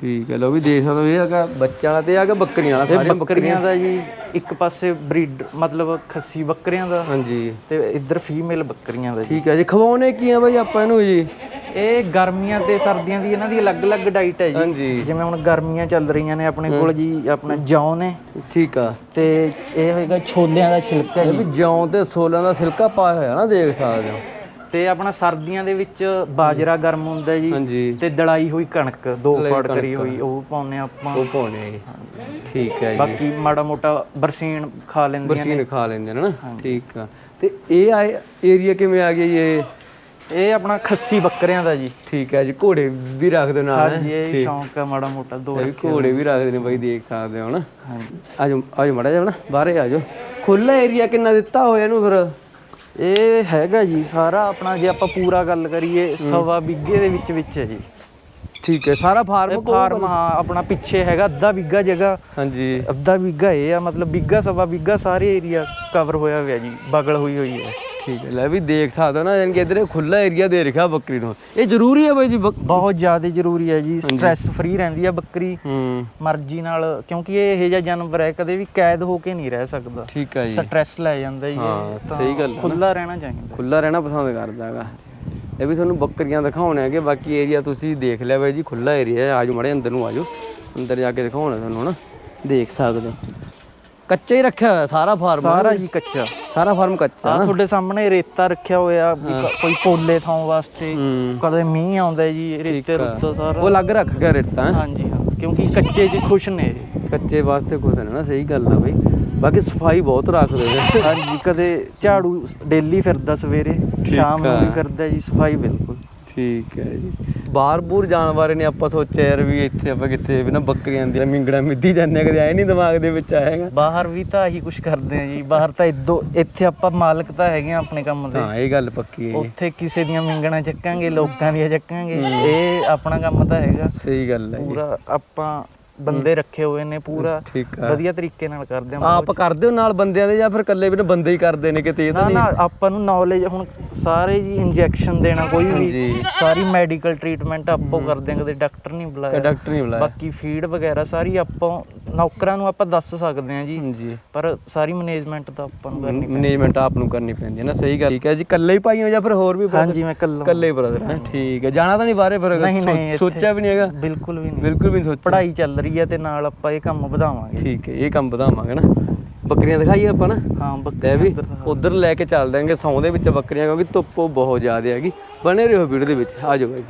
ਠੀਕ ਹੈ ਲੋ ਵੀ ਦੇਖ ਸਕਦੇ ਹੋ ਇਹ ਹੈਗਾ ਬੱਚਿਆਂ ਵਾਲਾ ਤੇ ਹੈਗਾ ਬੱਕਰੀਆਂ ਵਾਲਾ ਇਹ ਸਾਰੀਆਂ ਬੱਕਰੀਆਂ ਦਾ ਜੀ ਇੱਕ ਪਾਸੇ ਬਰੀਡ ਮਤਲਬ ਖੱਸੀ ਬੱਕਰੀਆਂ ਦਾ ਹਾਂਜੀ। ਤੇ ਇੱਧਰ ਫੀਮੇਲ ਬੱਕਰੀਆਂ ਦਾ ਜੀ। ਠੀਕ ਹੈ ਜੀ ਖਵਾਉਣੇ ਕੀ ਆ ਬਾਈ ਆਪਾਂ ਇਹਨੂੰ ਜੀ? ਇਹ ਗਰਮੀਆਂ ਤੇ ਸਰਦੀਆਂ ਦੀ ਇਹਨਾਂ ਦੀ ਅਲੱਗ-ਅਲੱਗ ਡਾਈਟ ਹੈ ਜੀ। ਜਿਵੇਂ ਹੁਣ ਗਰਮੀਆਂ ਚੱਲ ਰਹੀਆਂ ਨੇ ਆਪਣੇ ਕੋਲ ਜੀ ਆਪਣਾ ਜੌਂ ਨੇ। ਠੀਕ ਆ। ਤੇ ਇਹ ਹੋਏਗਾ ਛੋਲਿਆਂ ਦਾ ਛਿਲਕਾ ਜੀ। ਵੀ ਜੌਂ ਤੇ ਸੋਲਾਂ ਦਾ ਸਿਲਕਾ ਪਾਇਆ ਹੋਇਆ ਨਾ ਦੇਖ ਸਕਦੇ ਹੋ। ਤੇ ਆਪਣਾ ਸਰਦੀਆਂ ਦੇ ਵਿੱਚ ਬਾਜਰਾ ਗਰਮ ਹੁੰਦਾ ਜੀ। ਤੇ ਦੜਾਈ ਹੋਈ ਕਣਕ ਦੋ ਫੜ ਕਰੀ ਹੋਈ ਉਹ ਪਾਉਂਦੇ ਆਪਾਂ। ਉਹ ਪਾਉਣੇ ਜੀ। ਠੀਕ ਹੈ ਜੀ। ਬਾਕੀ ਮਾੜਾ ਮੋਟਾ ਬਰਸੀਨ ਖਾ ਲੈਂਦੀਆਂ ਨੇ। ਬਰਸੀਨ ਖਾ ਲੈਂਦੇ ਨੇ ਨਾ। ਠੀਕ ਆ। ਤੇ ਇਹ ਏਰੀਆ ਕਿਵੇਂ ਆ ਗਿਆ ਜੀ ਇਹ? ਇਹ ਆਪਣਾ ਖੱਸੀ ਬੱਕਰਿਆਂ ਦਾ ਜੀ। ਠੀਕ ਹੈ ਜੀ ਘੋੜੇ ਵੀ ਰੱਖਦੇ ਨਾਲ ਹੈਂ? ਹਾਂਜੀ ਇਹ ਸ਼ੌਂਕ ਹੈ ਮਾੜਾ ਮੋਟਾ ਦੋ ਘੋੜੇ ਵੀ ਰੱਖਦੇ ਨੇ ਬਾਈ ਦੇਖ ਸਕਦੇ ਹੋ ਨਾ। ਹਾਂਜੀ। ਆਜੋ ਆਜੋ ਮੜਾ ਜਾ ਨਾ ਬਾਹਰੇ ਆਜੋ। ਖੁੱਲਾ ਏਰੀਆ ਕਿੰਨਾ ਦਿੱਤਾ ਹੋਇਆ ਇਹਨੂੰ ਫਿਰ? ਇਹ ਹੈਗਾ ਜੀ ਸਾਰਾ ਆਪਣਾ ਜੇ ਆਪਾਂ ਪੂਰਾ ਗੱਲ ਕਰੀਏ ਸਵਾ ਬਿੱਗੇ ਦੇ ਵਿੱਚ ਵਿੱਚ ਹੈ ਜੀ। ਠੀਕ ਹੈ ਸਾਰਾ ਫਾਰਮ ਫਾਰਮ ਹਾਂ ਆਪਣਾ ਪਿੱਛੇ ਹੈਗਾ ਅੱਧਾ ਬਿੱਗਾ ਜਗ੍ਹਾ। ਹਾਂਜੀ। ਅੱਧਾ ਬਿੱਗਾ ਇਹ ਆ ਮਤਲਬ ਬਿੱਗਾ ਸਵਾ ਬਿੱਗਾ ਸਾਰੇ ਏਰੀਆ ਕਵਰ ਹੋਇਆ ਹੋਇਆ ਜੀ ਬਗਲ ਹੋਈ ਹੋਈ ਹੈ। ਠੀਕ ਹੈ। ਲੈ ਵੀ ਦੇਖ ਸਕਦੇ ਨਾ ਯਾਨੀ ਕਿ ਇਧਰ ਖੁੱਲਾ ਏਰੀਆ ਦੇ ਰੱਖਿਆ ਬੱਕਰੀ ਨੂੰ। ਇਹ ਜ਼ਰੂਰੀ ਹੈ ਬਾਈ ਜੀ ਬੱਕ- ਬਹੁਤ ਜ਼ਿਆਦਾ ਜ਼ਰੂਰੀ ਹੈ ਜੀ। ਸਟ੍ਰੈਸ ਫ੍ਰੀ ਰਹਿੰਦੀ ਹੈ ਬੱਕਰੀ। ਹੂੰ। ਮਰਜ਼ੀ ਨਾਲ ਕਿਉਂਕਿ ਇਹ ਇਹੋ ਜਿਹਾ ਜਾਨਵਰ ਹੈ ਕਦੇ ਵੀ ਕੈਦ ਹੋ ਕੇ ਨਹੀਂ ਰਹਿ ਸਕਦਾ। ਠੀਕ ਹੈ ਜੀ। ਸਟ੍ਰੈਸ ਲੈ ਜਾਂਦਾ ਜੀ ਹਾਂ, ਸਹੀ ਗੱਲ ਹੈ ਨਾ। ਖੁੱਲਾ ਰਹਿਣਾ ਚਾਹੀਦਾ। ਖੁੱਲਾ ਰਹਿਣਾ ਪਸੰਦ ਕਰਦਾ ਹੈਗਾ। ਇਹ ਵੀ ਤੁਹਾਨੂੰ ਬੱਕਰੀਆਂ ਦਿਖਾਉਣੇ ਹੈਗੇ ਬਾਕੀ ਏਰੀਆ ਤੁਸੀਂ ਦੇਖ ਲਿਆ ਬਾਈ ਜੀ ਖੁੱਲਾ ਏਰੀਆ ਹੈ। ਆਜੋ ਮੜੇ ਅੰਦਰ ਨੂੰ ਆਜੋ ਅੰਦਰ ਜਾ ਕੇ ਦਿਖਾਉਣਾ ਤੁਹਾਨੂੰ ਨਾ ਦੇਖ ਸਕਦੇ ਹੋ। ਕੱਚਾ ਹੀ ਰੱਖਿਆ ਹੋਇਆ ਸਾਰਾ ਫਾਰਮ ਸਾਰਾ ਜੀ ਕੱਚਾ। ਸਾਰਾ ਫਾਰਮ ਕੱਚਾ ਆ ਤੁਹਾਡੇ ਸਾਹਮਣੇ ਰੇਤਾ ਰੱਖਿਆ ਹੋਇਆ ਵੀ ਕ- ਕੋਈ ਪੋਲੇ ਥਾਂ ਵਾਸਤੇ ਕਦੇ ਮੀਂਹ ਆਉਂਦਾ ਜੀ ਰੇਤੇ ਰੁੱਤਾ ਸਾਰਾ। ਉਹ ਅਲੱਗ ਰੱਖ ਗਿਆ ਰੇਤਾ ਹੈਂ। ਹਾਂਜੀ ਹਾਂ ਕਿਉਂਕਿ ਕੱਚੇ 'ਚ ਖੁਸ਼ ਨੇ ਇਹ। ਕੱਚੇ ਵਾਸਤੇ ਕੁਛ ਨਹੀਂ ਨਾ ਸਹੀ ਗੱਲ ਆ ਬਈ। ਬਾਕੀ ਸਫ਼ਾਈ ਬਹੁਤ ਰੱਖਦੇ ਨੇ। ਹਾਂਜੀ ਕਦੇ ਝਾੜੂ ਡੇਲੀ ਫਿਰਦਾ ਸਵੇਰੇ ਸ਼ਾਮ ਨੂੰ ਵੀ ਫਿਰਦਾ ਜੀ ਸਫ਼ਾਈ ਬਿਲਕੁਲ। ਠੀਕ ਹੈ ਜੀ। ਬਾਹਰ ਬੂਰ ਜਾਣ ਬਾਰੇ ਨੇ ਆਪਾਂ ਸੋਚਿਆ ਯਾਰ ਵੀ ਇੱਥੇ ਆਪਾਂ ਕਿੱਥੇ ਵੀ ਨਾ ਬੱਕਰੀਆਂ ਦੀਆਂ ਮਿੰਗਣਾ ਮਿੱਧੀ ਜਾਂਦੇ ਆ, ਕਦੇ ਆਏ ਨਹੀਂ ਦਿਮਾਗ ਦੇ ਵਿੱਚ ਆਏਗਾ ਬਾਹਰ ਵੀ ਤਾਂ ਆਹੀ ਕੁਝ ਕਰਦੇ ਆ ਜੀ ਬਾਹਰ ਤਾਂ ਇਦੋਂ ਇੱਥੇ ਆਪਾਂ ਮਾਲਕ ਤਾਂ ਹੈਗੇ ਆ ਆਪਣੇ ਕੰਮ ਦੇ। ਹਾਂ ਇਹ ਗੱਲ ਪੱਕੀ ਹੈ ਉੱਥੇ ਕਿਸੇ ਦੀਆਂ ਮਿੰਗਣਾ ਚੱਕਾਂਗੇ ਲੋਕਾਂ ਦੀਆਂ ਚੱਕਾਂਗੇ ਇਹ ਆਪਣਾ ਕੰਮ ਤਾਂ ਹੈਗਾ। ਸਹੀ ਗੱਲ ਹੈ ਪੂਰਾ ਆਪਾਂ ਬੰਦੇ ਰੱਖੇ ਹੋਏ ਨੇ ਪੂਰਾ। ਠੀਕ ਆ। ਵਧੀਆ ਤਰੀਕੇ ਨਾਲ ਕਰਦੇ ਆ ਆਪ ਕਰਦੇ ਹੋ ਨਾਲ ਬੰਦਿਆਂ ਦੇ ਜਾਂ ਫਿਰ ਇਕੱਲੇ ਵੀ ਨਾ ਬੰਦੇ ਹੀ ਕਰਦੇ ਨੇ ਕਿਤੇ ਇਹ ਤਾਂ ਨਾ ਨਾ ਆਪਾਂ ਨੂੰ ਨੌਲੇਜ ਹੁਣ ਸਾਰੇ ਜੀ ਇੰਜੈਕਸ਼ਨ ਦੇਣਾ ਕੋਈ ਵੀ। ਸਾਰੀ ਮੈਡੀਕਲ ਟ੍ਰੀਟਮੈਂਟ ਆਪੋ ਕਰਦੇ ਆ ਕਦੇ ਡਾਕਟਰ ਨਹੀਂ ਬੁਲਾਇਆ। ਡਾਕਟਰ ਨਹੀਂ ਬੁਲਾਇਆ। ਬਾਕੀ ਫੀਡ ਵਗੈਰਾ ਸਾਰੀ ਆਪਾਂ ਨੌਕਰਾਂ ਨੂੰ ਆਪਾਂ ਦੱਸ ਸਕਦੇ ਆ ਜੀ। ਪਰ ਸਾਰੀ ਮੈਨੇਜਮੈਂਟ ਤਾਂ ਆਪਾਂ ਨੂੰ ਕਰਨੀ ਮੈਨੇਜਮੈਂਟ ਆਪ ਨੂੰ ਕਰਨੀ ਪੈਂਦੀ ਹੈ ਨਾ ਸਹੀ ਗੱਲ। ਠੀਕ ਹੈ ਜੀ ਇਕੱਲੇ ਹੀ ਭਾਈ ਹੋ ਜਾਂ ਫਿਰ ਹੋਰ ਵੀ? ਹਾਂਜੀ ਮੈਂ ਕੱਲਾ ਇਕੱਲੇ ਹੀ ਬ੍ਰਦਰ ਠੀਕ ਹੈ ਜਾਣਾ ਤਾਂ ਨਹੀਂ ਬਾਹਰੇ ਫਿਰ ਸੋਚਿਆ ਵੀ ਨਹੀਂ ਹੈਗਾ? ਬਿਲਕੁਲ ਵੀ ਨਹੀਂ। ਬਿਲਕੁਲ ਵੀ ਨਹੀਂ ਸੋਚਿਆ। ਪੜ੍ਹਾਈ ਚੱਲ ਰਹੀ ਹੈ ਤੇ ਨਾਲ ਆਪਾਂ ਇਹ ਕੰਮ ਵਧਾਵਾਂਗੇ। ਠੀਕ ਹੈ ਇਹ ਕੰਮ ਵਧਾਵਾਂਗੇ ਨਾ। ਬੱਕਰੀਆਂ ਦਿਖਾਈਏ ਆਪਾਂ ਨਾ? ਹਾਂ ਤੇ ਬੱਕਰੀ ਵੀ ਉਧਰ ਲੈ ਕੇ ਚੱਲ ਦਾਂਗੇ ਸੌਂ ਦੇ ਵਿੱਚ ਬੱਕਰੀਆਂ ਕਿਉਂਕਿ ਧੁੱਪ ਬਹੁਤ ਜ਼ਿਆਦਾ ਹੈਗੀ। ਬਣੇ ਰਹੋ ਵੀਡੀਓ ਦੇ ਵਿੱਚ ਆ ਜਾਓ ਜੀ।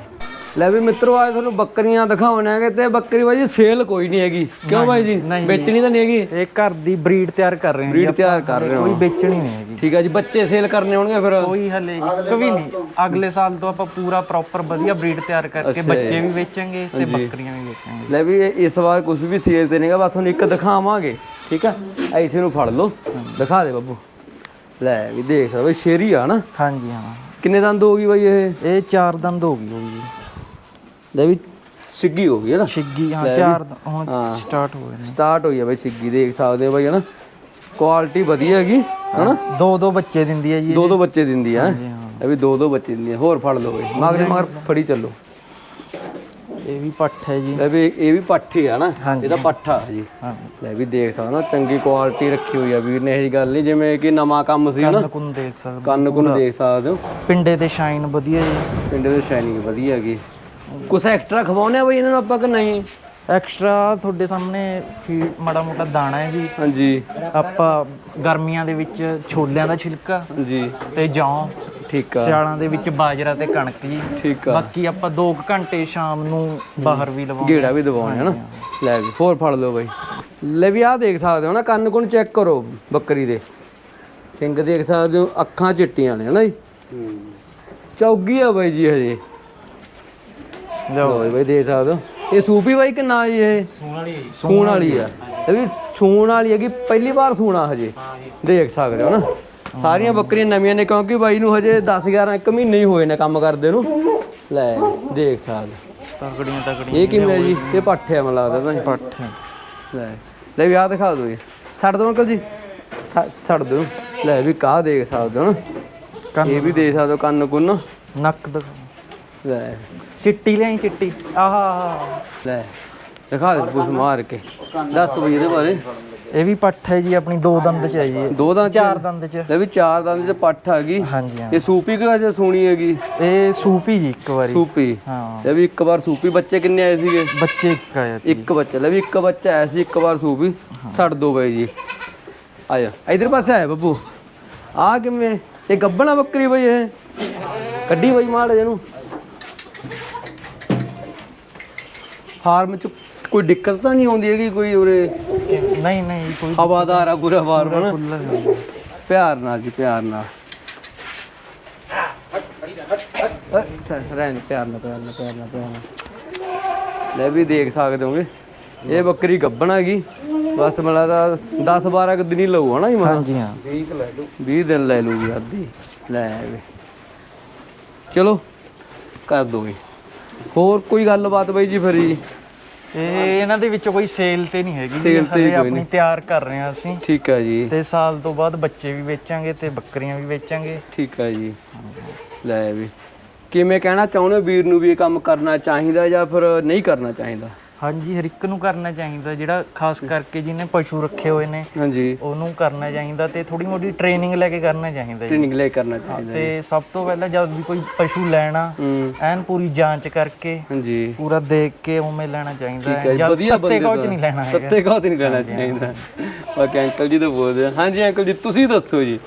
ਲੈ ਵੀ ਮਿੱਤਰੋ ਅੱਜ ਤੁਹਾਨੂੰ ਬੱਕਰੀਆਂ ਦਿਖਾਉਣੇ ਹੈਗੇ ਤੇ ਬੱਕਰੀ ਬਾਈ ਜੀ ਸੇਲ ਕੋਈ ਨਹੀਂ ਹੈਗੀ। ਕਿਉਂ ਬਾਈ ਜੀ? ਵੇਚਣੀ ਤਾਂ ਨਹੀਂ ਹੈਗੀ? ਇਹ ਘਰ ਦੀ ਬਰੀਡ ਤਿਆਰ ਕਰ ਰਹੇ ਹਾਂ ਬਰੀਡ ਤਿਆਰ ਕਰ ਰਹੇ ਕੋਈ ਹੋ। ਵੇਚਣੀ ਨਹੀਂ ਹੈਗੀ। ਠੀਕ ਹੈ ਜੀ ਬੱਚੇ ਸੇਲ ਕਰਨੇ ਹੋਣਗੇ ਫਿਰ। ਕੋਈ ਹਲੇ ਇੱਕ ਵੀ ਨਹੀਂ। ਅਗਲੇ ਸਾਲ ਤੋਂ ਆਪਾਂ ਪੂਰਾ ਪ੍ਰੋਪਰ ਵਧੀਆ ਬਰੀਡ ਤਿਆਰ ਕਰਕੇ ਬੱਚੇ ਵੀ ਵੇਚਾਂਗੇ ਤੇ ਬੱਕਰੀਆਂ ਵੀ ਵੇਚਾਂਗੇ ਲੈ ਵੀ ਇਸ ਵਾਰ ਕੁਝ ਵੀ ਸੇਲ ਤੇ ਨਹੀਂਗਾ ਬਸ ਤੁਹਾਨੂੰ ਇੱਕ ਦਿਖਾਵਾਂਗੇ। ਠੀਕ ਆ? ਐਸੇ ਨੂੰ ਫੜ ਲਓ। ਦਿਖਾ ਦੇ ਬੱਬੂ। ਲੈ ਵੀ ਦੇਖ ਸਕਦੇ ਬਈ ਸ਼ੇਰੀ ਆ ਨਾ। ਹਾਂਜੀ ਹਾਂ। ਕਿੰਨੇ ਦੰਦ ਹੋ ਗਈ ਬਾਈ ਇਹ? ਇਹ ਚਾਰ ਦੰਦ ਹੋ ਗਈ ਲੈ ਵੀ ਸਿੱਗੀ ਹੋ ਗਈ ਹੈ ਨਾ? ਛਿੱਗੀ ਹਾਂ ਚਾਰ ਦ- ਹੁਣ ਸਟਾਰਟ ਹੋਏ ਨੇ। ਸਟਾਰਟ ਹੋਈ ਆ ਬਾਈ ਸਿੱਗੀ ਦੇਖ ਸਕਦੇ ਹੋ ਬਾਈ ਹਨਾ? ਕੁਆਲਿਟੀ ਵਧੀਆ ਹੈਗੀ ਹਨਾ? ਦੋ ਦੋ ਬੱਚੇ ਦਿੰਦੀ ਹੈ ਜੀ ਦੋ ਦੋ ਬੱਚੇ ਦਿੰਦੀ ਆ ਹਾਂਜੀ, ਹਾਂ। ਇਹ ਵੀ ਦੋ ਦੋ ਬੱਚੇ ਦਿੰਦੀ ਆ ਹੋਰ ਫੜ ਲਓ ਬਾਈ। ਮਗਰ ਮਗਰ ਫੜੀ ਚੱਲੋ। ਇਹ ਵੀ ਪੱਠ ਹੈ ਜੀ। ਲੈ ਵੀ ਇਹ ਵੀ ਪੱਠੀ ਆ ਨਾ? ਹਾਂਜੀ। ਇਹਦਾ ਪੱਠਾ ਜੀ। ਹਾਂਜੀ। ਲੈ ਵੀ ਦੇਖ ਸਕਦੇ ਹੋ ਨਾ ਚੰਗੀ ਕੁਆਲਿਟੀ ਰੱਖੀ ਹੋਈ ਆ ਵੀਰ ਨੇ ਇਹ ਗੱਲ ਨਹੀਂ ਜਿਵੇਂ ਕਿ ਨਵਾਂ ਕੰਮ ਸੀ ਨਾ। ਕੰਨ ਕੁੰਨ ਦੇਖ ਸਕਦੇ ਕੰਨ ਕੁੰਨ ਦੇਖ ਸਕਦੇ ਹੋ। ਪਿੰਡੇ ਤੇ ਸ਼ਾਈਨ ਵਧੀਆ ਜੀ। ਪਿੰਡ ਦੇ ਸ਼ਾਈਨਿੰਗ ਵਧੀਆ ਹੈਗੀ। ਕੁਛ ਐਕਸਟਰਾ ਖਵਾਉਣੇ ਆ ਬਈ ਇਹਨਾਂ ਨੂੰ ਆਪਾਂ ਕਿ ਨਹੀਂ? ਐਕਸਟਰਾ ਤੁਹਾਡੇ ਸਾਹਮਣੇ ਫੀਡ ਮਾੜਾ ਮੋਟਾ ਦਾਣਾ ਹੈ ਜੀ। ਹਾਂਜੀ। ਆਪਾਂ ਗਰਮੀਆਂ ਦੇ ਵਿੱਚ ਛੋਲਿਆਂ ਦਾ ਛਿਲਕਾ ਜੀ ਤੇ ਜੌਂ ਠੀਕ ਆ। ਸਿਆਲਾਂ ਦੇ ਵਿੱਚ ਬਾਜਰਾ ਤੇ ਕਣਕ ਜੀ। ਠੀਕ ਆ। ਬਾਕੀ ਆਪਾਂ 2 ਘੰਟੇ ਸ਼ਾਮ ਨੂੰ ਬਾਹਰ ਵੀ ਲਵਾਉਂਦੇ ਗੇੜਾ ਵੀ ਦਵਾਉਣੇ ਹਨਾ ਲੈ ਵੀ ਹੋਰ ਫੜ ਲਓ ਬਾਈ। ਲੈ ਵੀ ਆਹ ਦੇਖ ਸਕਦੇ ਹੋ ਨਾ ਕੰਨ ਕੁਨ ਚੈੱਕ ਕਰੋ ਬੱਕਰੀ ਦੇ। ਸਿੰਘ ਦੇਖ ਸਕਦੇ ਹੋ ਅੱਖਾਂ ਚਿੱਟੀਆਂ ਨੇ ਹਨਾ ਜੀ। ਚੌਗੀ ਆ ਬਾਈ ਜੀ ਹਜੇ। ਲੋ ਬਾਈ ਦੇਖ ਸਕਦੇ ਹੋ। ਇਹ ਸੂਪੀ ਬਾਈ ਕਿੰਨਾ ਜੀ ਇਹ? ਸੂਣ ਵਾਲੀ ਸੂਣ ਵਾਲੀ ਆ। ਇਹ ਵੀ ਸੂਣ ਵਾਲੀ ਹੈਗੀ ਪਹਿਲੀ ਵਾਰ ਸੂਣਾ ਹਜੇ। ਦੇਖ ਸਕਦੇ ਹੋ ਨਾ। ਸਾਰੀਆਂ ਬੱਕਰੀਆਂ ਨਵੀਆਂ ਨੇ ਕਿਉਂਕਿ ਬਾਈ ਨੂੰ ਹਜੇ 10 11 ਇੱਕ ਮਹੀਨੇ ਹੀ ਹੋਏ ਨੇ ਕੰਮ ਕਰਦੇ ਨੂੰ। ਲੈ ਦੇਖ ਸਕਦੇ ਤਕੜੀਆਂ ਤਕੜੀਆਂ ਇਹ ਕਿਵੇਂ ਜੀ? ਇਹ ਪੱਠ ਹੈ ਮੈਨੂੰ ਲੱਗਦਾ ਤਾਂ ਪੱਠ ਲੈ ਲੈ ਵੀ ਆਹ ਦਿਖਾ ਦਿਓ ਜੀ। ਛੱਡ ਦਿਓ ਅੰਕਲ ਜੀ। ਛੱਡ- ਛੱਡ ਦਿਓ। ਲੈ ਵੀ ਕਾਹ ਦੇਖ ਸਕਦੇ ਹੋ ਨਾ। ਇਹ ਵੀ ਦੇਖ ਸਕਦੇ ਹੋ ਕੰਨ ਕੁੰਨ ਨੱਕ ਦਿਖਾ ਲੈ। ਚਿੱਟੀ ਲਿਆਈ ਚਿੱਟੀ। ਆਹ। ਆਹ ਲੈ ਦਿਖਾ ਦੇ ਪੁੱਛ ਮਾਰ ਕੇ। ਦੱਸ ਬਈ ਇਹਦੇ ਬਾਰੇ। ਇਹ ਵੀ ਪੱਠ ਹੈ ਜੀ ਆਪਣੀ ਦੋ ਦੰਦ ਚ ਹੈ ਜੀ ਇਹ। ਦੋ ਦੰਦ ਚ? ਚਾਰ ਦੰਦ ਚ। ਲੈ ਵੀ ਚਾਰ ਦੰਦ ਚ ਪੱਠ ਆ ਗਈ। ਹਾਂਜੀ ਹਾਂ। ਇਹ ਸੂਪੀ ਕਿ ਹਜੇ ਸੂਣੀ ਹੈਗੀ? ਇਹ ਸੂਪੀ ਜੀ ਇੱਕ ਵਾਰੀ। ਸੂਪੀ? ਹਾਂ। ਲੈ ਵੀ ਇੱਕ ਵਾਰ ਸੂਪੀ ਬੱਚੇ ਕਿੰਨੇ ਆਏ ਸੀਗੇ? ਬੱਚੇ ਇੱਕ ਆਇਆ ਸੀ। ਇੱਕ ਬੱਚਾ ਲੈ ਵੀ ਇੱਕ ਬੱਚਾ ਆਇਆ ਸੀ ਇੱਕ ਵਾਰ ਸੂਪੀ। ਛੱਡ ਦੋ ਬਾਈ ਜੀ। ਆਇਆ। ਇਧਰ ਪਾਸੇ ਆਇਆ ਬੱਬੂ। ਆ ਕਿਵੇਂ? ਇਹ ਗੱਬਣਾ ਬੱਕਰੀ ਬਈ ਇਹ। ਕੱਢੀ ਬਈ ਮਾੜ ਇਹਨੂੰ। ਫਾਰਮ ਚ ਕੋਈ ਦਿੱਕਤ ਤਾਂ ਨਹੀਂ ਆਉਂਦੀ ਹੈਗੀ ਕੋਈ ਉਰੇ? ਨਹੀਂ ਨਹੀਂ ਕੋਈ ਹਵਾਦਾਰ ਆ ਪੂਰਾ ਫਾਰਮ। ਨਾ। ਪਿਆਰ ਨਾਲ ਜੀ ਪਿਆਰ ਨਾਲ। ਅ, ਸ- ਰਹਿਣ ਦੇ, ਪਿਆਰ ਨਾਲ ਪਿਆਰ ਨਾਲ ਪਿਆਰ ਨਾਲ ਪਿਆਰ ਨਾਲ। ਲੈ ਵੀ ਦੇਖ ਸਕਦੇ ਹੋਗੇ। ਇਹ ਬੱਕਰੀ ਗੱਬਣ ਹੈਗੀ। ਬਸ ਮਲਾ ਦਾ 10 12 ਕੁ ਦਿਨ ਹੀ ਲਊ ਹਨਾ ਮਾ ਹਾਂਜੀ ਹਾਂ। 20 ਦਿਨ ਲੈ ਲੂਗੀ ਅੱਧੀ। ਲੈ ਵੀ। ਚਲੋ ਕਰ ਦੋਗੇ ਹੋਰ ਕੋਈ ਗੱਲਬਾਤ ਬਾਈ ਜੀ ਫਿਰ ਇਹ ਇਹਨਾਂ ਦੇ ਵਿੱਚੋਂ ਕੋਈ ਸੇਲ ਤੇ ਨਹੀਂ ਹੈਗੀ Sale ਤੇ ਹਲੇ ਕੋਈ ਆਪਣੀ ਤਿਆਰ ਕਰ ਰਹੇ ਹਾਂ ਅਸੀਂ। ਠੀਕ ਹੈ ਜੀ। ਤੇ ਸਾਲ ਤੋਂ ਬਾਅਦ ਬੱਚੇ ਵੀ ਵੇਚਾਂਗੇ ਤੇ ਬੱਕਰੀਆਂ ਵੀ ਵੇਚਾਂਗੇ। ਠੀਕ ਹੈ ਜੀ। ਲੈ ਵੀ। ਕਿਵੇਂ ਕਹਿਣਾ ਚਾਹੁੰਦੇ ਹੋ ਵੀਰ ਨੂੰ ਵੀ ਇਹ ਕੰਮ ਕਰਨਾ ਚਾਹੀਦਾ ਜਾਂ ਫਿਰ ਨਹੀਂ ਕਰਨਾ ਚਾਹੀਦਾ? ਹਾਂਜੀ ਹਰ ਇੱਕ ਨੂੰ ਕਰਨਾ ਚਾਹੀਦਾ ਜਿਹੜਾ ਖਾਸ ਕਰਕੇ ਜਿਹਨੇ ਪਸ਼ੂ ਰੱਖੇ ਹੋਏ ਨੇ ਹਾਂਜੀ। ਉਹਨੂੰ ਕਰਨਾ ਚਾਹੀਦਾ ਤੇ ਥੋੜੀ ਮੋਟੀ ਟ੍ਰੇਨਿੰਗ ਲੈ ਕੇ ਕਰਨਾ ਚਾਹੀਦਾ ਜੀ। ਟ੍ਰੇਨਿੰਗ ਲੈ ਕਰਨਾ ਚਾਹੀਦਾ ਤੇ ਸਭ ਤੋਂ ਪਹਿਲਾਂ ਜਦ ਵੀ ਕੋਈ ਪਸ਼ੂ ਲੈਣਾ ਹੂੰ। ਐਨ ਪੂਰੀ ਜਾਂਚ ਕਰਕੇ ਹਾਂਜੀ। ਪੂਰਾ ਦੇਖ ਕੇ ਉਵੇਂ ਲੈਣਾ ਚਾਹੀਦਾ ਠੀਕ ਹੈ। ਜੀ, ਜਦ ਵਧੀਆ ਬੰਦੇ ਕੌਚ ਦਾ। ਨਹੀਂ ਲੈਣਾ ਹੈਗਾ। ਸੱਤੇ ਕਹੋ ਨਹੀਂ ਲੈਣਾ ਚਾਹੀਦਾ। ਬਾਕੀ ਅੰਕਲ ਜੀ ਤਾਂ ਬੋਲਦੇ ਹਾਂਜੀ ਅੰਕਲ ਜੀ ਤੁਸੀਂ ਦੱਸੋ ਜੀ।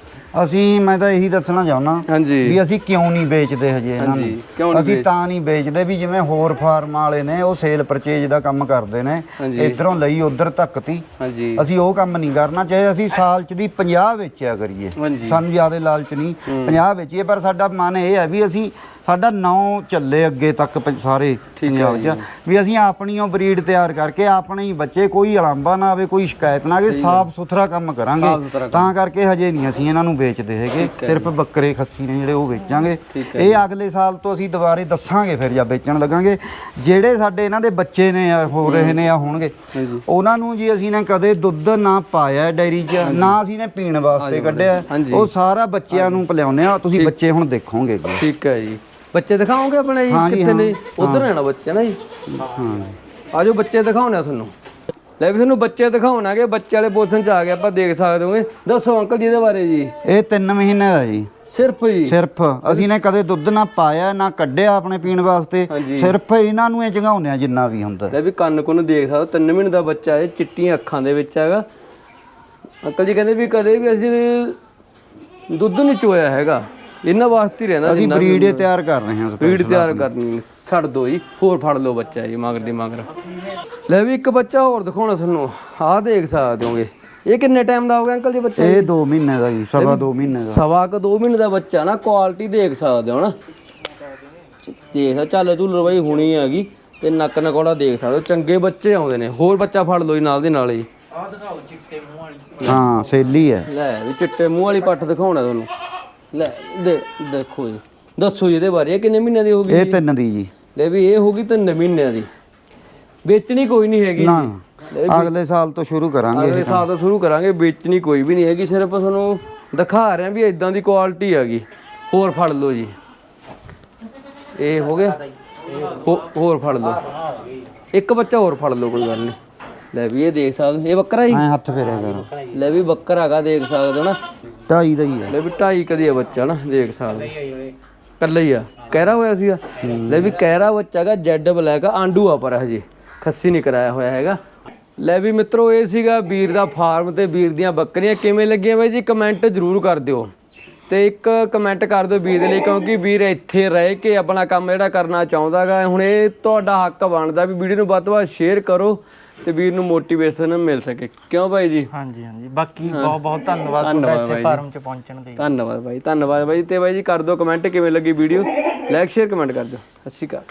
ਅਸੀਂ ਮੈਂ ਤਾਂ ਇਹੀ ਦੱਸਣਾ ਚਾਹੁੰਦਾ ਹਾਂਜੀ। ਵੀ ਅਸੀਂ ਕਿਉਂ ਨਹੀਂ ਵੇਚਦੇ ਹਜੇ ਇਹਨਾਂ ਹਾਂਜੀ, ਨੂੰ? ਨਹੀਂ ਅਸੀਂ ਤਾਂ ਨਹੀਂ ਵੇਚਦੇ ਵੀ ਜਿਵੇਂ ਹੋਰ ਫਾਰਮ ਵਾਲੇ ਨੇ ਉਹ ਸੇਲ ਪਰਚੇਜ ਦਾ ਕੰਮ ਕਰਦੇ ਨੇ ਹਾਂਜੀ। ਇਧਰੋਂ ਲਈ ਉਧਰ ਧੱਕਤੀ। ਹਾਂਜੀ। ਅਸੀਂ ਉਹ ਕੰਮ ਨਹੀਂ ਕਰਨਾ ਚਾਹੇ ਅਸੀਂ ਸਾਲ ਚ ਦੀ 50 ਵੇਚਿਆ ਕਰੀਏ। ਹਾਂਜੀ। ਸਾਨੂੰ ਜ਼ਿਆਦਾ ਲਾਲਚ ਨਹੀਂ 50 ਵੇਚੀਏ ਪਰ ਸਾਡਾ ਮਨ ਇਹ ਹੈ ਵੀ ਅਸੀਂ ਸਾਡਾ ਨਾਂ ਚੱਲੇ ਅੱਗੇ ਤੱਕ ਪ- ਸਾਰੇ ਠੀਕ ਹੈ ਪੰਜਾਬ 'ਚ ਵੀ ਅਸੀਂ ਆਪਣੀ ਉਹ ਬਰੀਡ ਤਿਆਰ ਕਰਕੇ ਆਪਣੇ ਹੀ ਬੱਚੇ ਕੋਈ ਅਲਾਂਬਾ ਨਾ ਆਵੇ ਕੋਈ ਸ਼ਿਕਾਇਤ ਨਾ ਆਵੇ ਸਾਫ਼ ਸੁਥਰਾ ਕੰਮ ਸਾਫ਼ ਕਰਾਂਗੇ ਤਾਂ ਕਰਕੇ ਹਜੇ ਨਹੀਂ ਅਸੀਂ ਇਹਨਾਂ ਨੂੰ ਵੇਚਦੇ ਹੈਗੇ। ਸਿਰਫ ਬੱਕਰੇ ਖੱਸੀ ਨੇ ਜਿਹੜੇ ਉਹ ਵੇਚਾਂਗੇ। ਠੀਕ ਹੈ ਇਹ ਅਗਲੇ ਸਾਲ ਤੋਂ ਅਸੀਂ ਦੁਬਾਰੇ ਦੱਸਾਂਗੇ ਫਿਰ ਜਾਂ ਵੇਚਣ ਲੱਗਾਂਗੇ। ਜਿਹੜੇ ਸਾਡੇ ਇਹਨਾਂ ਦੇ ਬੱਚੇ ਨੇ ਆ ਹੋ ਰਹੇ ਨੇ ਆ ਹੋਣਗੇ। ਹਾਂਜੀ। ਉਹਨਾਂ ਨੂੰ ਜੀ ਅਸੀਂ ਨੇ ਕਦੇ ਦੁੱਧ ਨਾ ਪਾਇਆ ਡੈਰੀ 'ਚ ਨਾ ਅਸੀਂ ਨੇ ਪੀਣ ਵਾਸਤੇ ਕੱਢਿਆ। ਹਾਂਜੀ। ਉਹ ਸਾਰਾ ਬੱਚਿਆਂ ਨੂੰ ਪਿਲਾਉਂਦੇ ਆ। ਤੁਸੀਂ ਬੱਚੇ ਹੁਣ ਦੇਖੋਗੇ ਜੀ। ਠੀਕ ਹੈ ਜੀ। ਬੱਚੇ ਦਿਖਾਓਗੇ ਆਪਣੇ ਜੀ ਹਾਂਜੀ, ਕਿੱਥੇ ਨੇ? ਹਾਂ। ਉਧਰ ਰਹਿਣਾ ਬੱਚੇ ਨਾ ਜੀ? ਹਾਂ ਆਜੋ ਬੱਚੇ ਦਿਖਾਉਣੇ ਆ ਤੁਹਾਨੂੰ। ਲੈ ਵੀ ਤੁਹਾਨੂੰ ਬੱਚੇ ਦਿਖਾਉਣਾਗੇ ਬੱਚੇ ਵਾਲੇ ਪੋਜੀਸ਼ਨ ਚ ਆ ਗਏ ਆਪਾਂ ਦੇਖ ਸਕਦੇ ਹੋਗੇ। ਦੱਸੋ ਅੰਕਲ ਜੀ ਇਹਦੇ ਬਾਰੇ ਜੀ। ਇਹ 3 ਮਹੀਨੇ ਦਾ ਜੀ। ਸਿਰਫ ਜੀ ਸਿਰਫ। ਅਸੀਂ ਨੇ ਕਦੇ ਦੁੱਧ ਨਾ ਪਾਇਆ ਨਾ ਕੱਢਿਆ ਆਪਣੇ ਪੀਣ ਵਾਸਤੇ। ਹਾਂਜੀ। ਸਿਰਫ ਇਹਨਾਂ ਨੂੰ ਇਹ ਚੰਗਾਉਂਦੇ ਆ ਜਿੰਨਾ ਵੀ ਹੁੰਦਾ। ਲੈ ਵੀ ਕੰਨ ਕੁੰਨ ਦੇਖ ਸਕਦੇ ਹੋ, ਤਿੰਨ ਮਹੀਨੇ ਦਾ ਬੱਚਾ ਹੈ ਚਿੱਟੀਆਂ ਅੱਖਾਂ ਦੇ ਵਿੱਚ ਹੈਗਾ। ਅੰਕਲ ਜੀ ਕਹਿੰਦੇ ਵੀ ਕਦੇ ਵੀ ਅਸੀਂ ਦੁੱਧ ਨਹੀਂ ਚੋਇਆ ਹੈਗਾ। ਇਹਨਾਂ ਵਾਸਤੇ ਹੀ ਰਹਿੰਦਾ ਅਸੀਂ ਜਿੰਨਾ ਬਰੀਡ ਤਿਆਰ ਕਰ ਰਹੇ ਹਾਂ ਫੀਡ ਤਿਆਰ ਕਰਨੀ ਛੱਡ ਦੋ ਜੀ ਹੋਰ ਫੜ ਲਓ ਬੱਚਾ ਜੀ ਮਗਰ ਦੀ ਮਗਰ। ਲੈ ਵੀ ਇੱਕ ਬੱਚਾ ਹੋਰ ਦਿਖਾਉਣਾ ਤੁਹਾਨੂੰ। ਆਹ ਦੇਖ ਸਕਦੇ ਹੋਗੇ। ਇਹ ਕਿੰਨੇ ਟਾਈਮ ਦਾ ਹੋ ਗਿਆ ਅੰਕਲ ਜੀ ਬੱਚਾ ਇਹ 2 ਮਹੀਨੇ ਦਾ ਜੀ ਸਵਾ 2 ਮਹੀਨੇ ਦਾ। ਸਵਾ ਕ 2 ਮਹੀਨੇ ਦਾ ਬੱਚਾ ਨਾ ਕੁਆਲਿਟੀ ਦੇਖ ਸਕਦੇ ਹੋ ਨਾ। ਦੇਖ ਚੱਲ ਝੁੱਲਰ ਬਾਈ ਹੁਣੀ ਹੈਗੀ ਤੇ ਨੱਕ ਨਕੌੜਾ ਦੇਖ ਸਕਦੇ ਹੋ। ਚੰਗੇ ਬੱਚੇ ਆਉਂਦੇ ਨੇ। ਹੋਰ ਬੱਚਾ ਫੜ ਲਓ ਜੀ ਨਾਲ ਦੇ ਨਾਲ ਹੀ। ਆਹ ਦਿਖਾਓ ਚਿੱਟੇ ਮੂੰਹ ਵਾਲੀ। ਹਾਂ ਸੇਲੀ ਹੈ। ਲੈ ਵੀ ਚਿੱਟੇ ਮੂੰਹ ਵਾਲੀ ਪੱਠ ਦਿਖਾਉਣਾ ਤੁਹਾਨੂੰ। ਲੈ ਦੇ ਦੇਖੋ ਜੀ। ਦੱਸੋ ਜੀ ਇਹਦੇ ਬਾਰੇ ਇਹ ਕਿੰਨੇ ਮਹੀਨਿਆਂ ਦੀ ਹੋਗੀ ਇਹ ਤਿੰਨ ਦੀ ਜੀ। ਲੈ ਵੀ ਇਹ ਹੋਗੀ ਤਿੰਨ ਮਹੀਨਿਆਂ ਦੀ। ਵੇਚਣੀ ਕੋਈ ਨਹੀਂ ਹੈਗੀ। ਨਾ ਅਗਲੇ ਸਾਲ ਤੋਂ ਸ਼ੁਰੂ ਕਰਾਂਗੇ ਅਗਲੇ ਸਾਲ ਤੋਂ ਸ਼ੁਰੂ ਕਰਾਂਗੇ ਵੇਚਣੀ ਕੋਈ ਵੀ ਨਹੀਂ ਹੈਗੀ ਸਿਰਫ ਤੁਹਾਨੂੰ ਦਿਖਾ ਰਹੇ ਹਾਂ ਵੀ ਇਦਾਂ ਦੀ ਕੁਆਲਿਟੀ ਹੈਗੀ ਹੋਰ ਫੜ ਲਓ ਜੀ। ਇਹ ਹੋ ਗਿਆ ਹੋ- ਹੋਰ ਫੜ ਲਓ। ਇੱਕ ਬੱਚਾ ਹੋਰ ਫੜ ਲਓ ਕੋਈ ਗੱਲ ਨਹੀਂ। ਲੈ ਵੀ ਇਹ ਦੇਖ ਸਕਦੇ ਹੋ। ਇਹ ਬੱਕਰਾ ਜੀ ਐ ਹੱਥ ਫੇਰਿਆ ਕਰੋ। ਲੈ ਵੀ ਬੱਕਰਾ ਹੈਗਾ ਦੇਖ ਸਕਦੇ ਹੋ ਨਾ। ਢਾਈ ਦਾ ਹੀ ਹੈ ਲੈ ਵੀ ਢਾਈ ਕਦੀ ਆ ਬੱਚਾ ਨਾ ਦੇਖ ਸਕਦੇ ਹੋ। ਕੱਲਾ ਹੀ ਆ। ਕਹਿਰਾ ਹੋਇਆ ਸੀਗਾ। ਲੈ ਵੀ ਕਹਿਰਾ ਬੱਚਾ ਹੈਗਾ ਜੈਡ ਬਲੈਕ ਆਂਡੂ ਆ ਪਰ ਹਜੇ। ਖੱਸੀ ਨਹੀਂ ਕਰਾਇਆ ਹੋਇਆ ਹੈਗਾ। ਲੈ ਵੀ ਮਿੱਤਰੋ ਇਹ ਸੀਗਾ ਵੀਰ ਦਾ ਫਾਰਮ ਤੇ ਵੀਰ ਦੀਆਂ ਬੱਕਰੀਆਂ। ਕਿਵੇਂ ਲੱਗੀਆਂ ਬਾਈ ਜੀ? ਕਮੈਂਟ ਜ਼ਰੂਰ ਕਰ ਦਿਓ। ਤੇ ਇੱਕ ਕਮੈਂਟ ਕਰ ਦਿਓ ਵੀਰ ਦੇ ਲਈ ਕਿਉਂਕਿ ਵੀਰ ਇੱਥੇ ਰਹਿ ਕੇ ਆਪਣਾ ਕੰਮ ਜਿਹੜਾ ਕਰਨਾ ਚਾਹੁੰਦਾਗਾ ਹੁਣ ਇਹ ਤੁਹਾਡਾ ਹੱਕ ਬਣਦਾ ਵੀ ਵੀਡੀਓ ਨੂੰ ਵੱਧ ਤੋਂ ਵੱਧ ਸ਼ੇਅਰ ਕਰੋ। ਤੇ ਵੀਰ ਨੂੰ ਮੋਟੀਵੇਸ਼ਨ ਮਿਲ ਸਕੇ। ਕਿਉਂ ਭਾਈ ਜੀ? ਹਾਂਜੀ ਹਾਂਜੀ। ਬਾਕੀ ਬਹੁਤ ਬਹੁਤ ਧੰਨਵਾਦ ਧੰਨਵਾਦ ਤੁਹਾਡਾ ਬਾਈ ਇੱਥੇ। ਫਾਰਮ 'ਚ ਪਹੁੰਚਣ ਦੇ ਧੰਨਵਾਦ ਬਾਈ ਧੰਨਵਾਦ ਬਾਈ। ਤੇ ਬਾਈ ਜੀ ਕਰ ਦਿਓ ਕਮੈਂਟ ਕਿਵੇਂ ਲੱਗੀ ਵੀਡੀਓ ਲਾਈਕ ਸ਼ੇਅਰ ਕਮੈਂਟ ਕਰ ਦਿਓ। ਸਤਿ ਸ਼੍ਰੀ ਅਕਾਲ।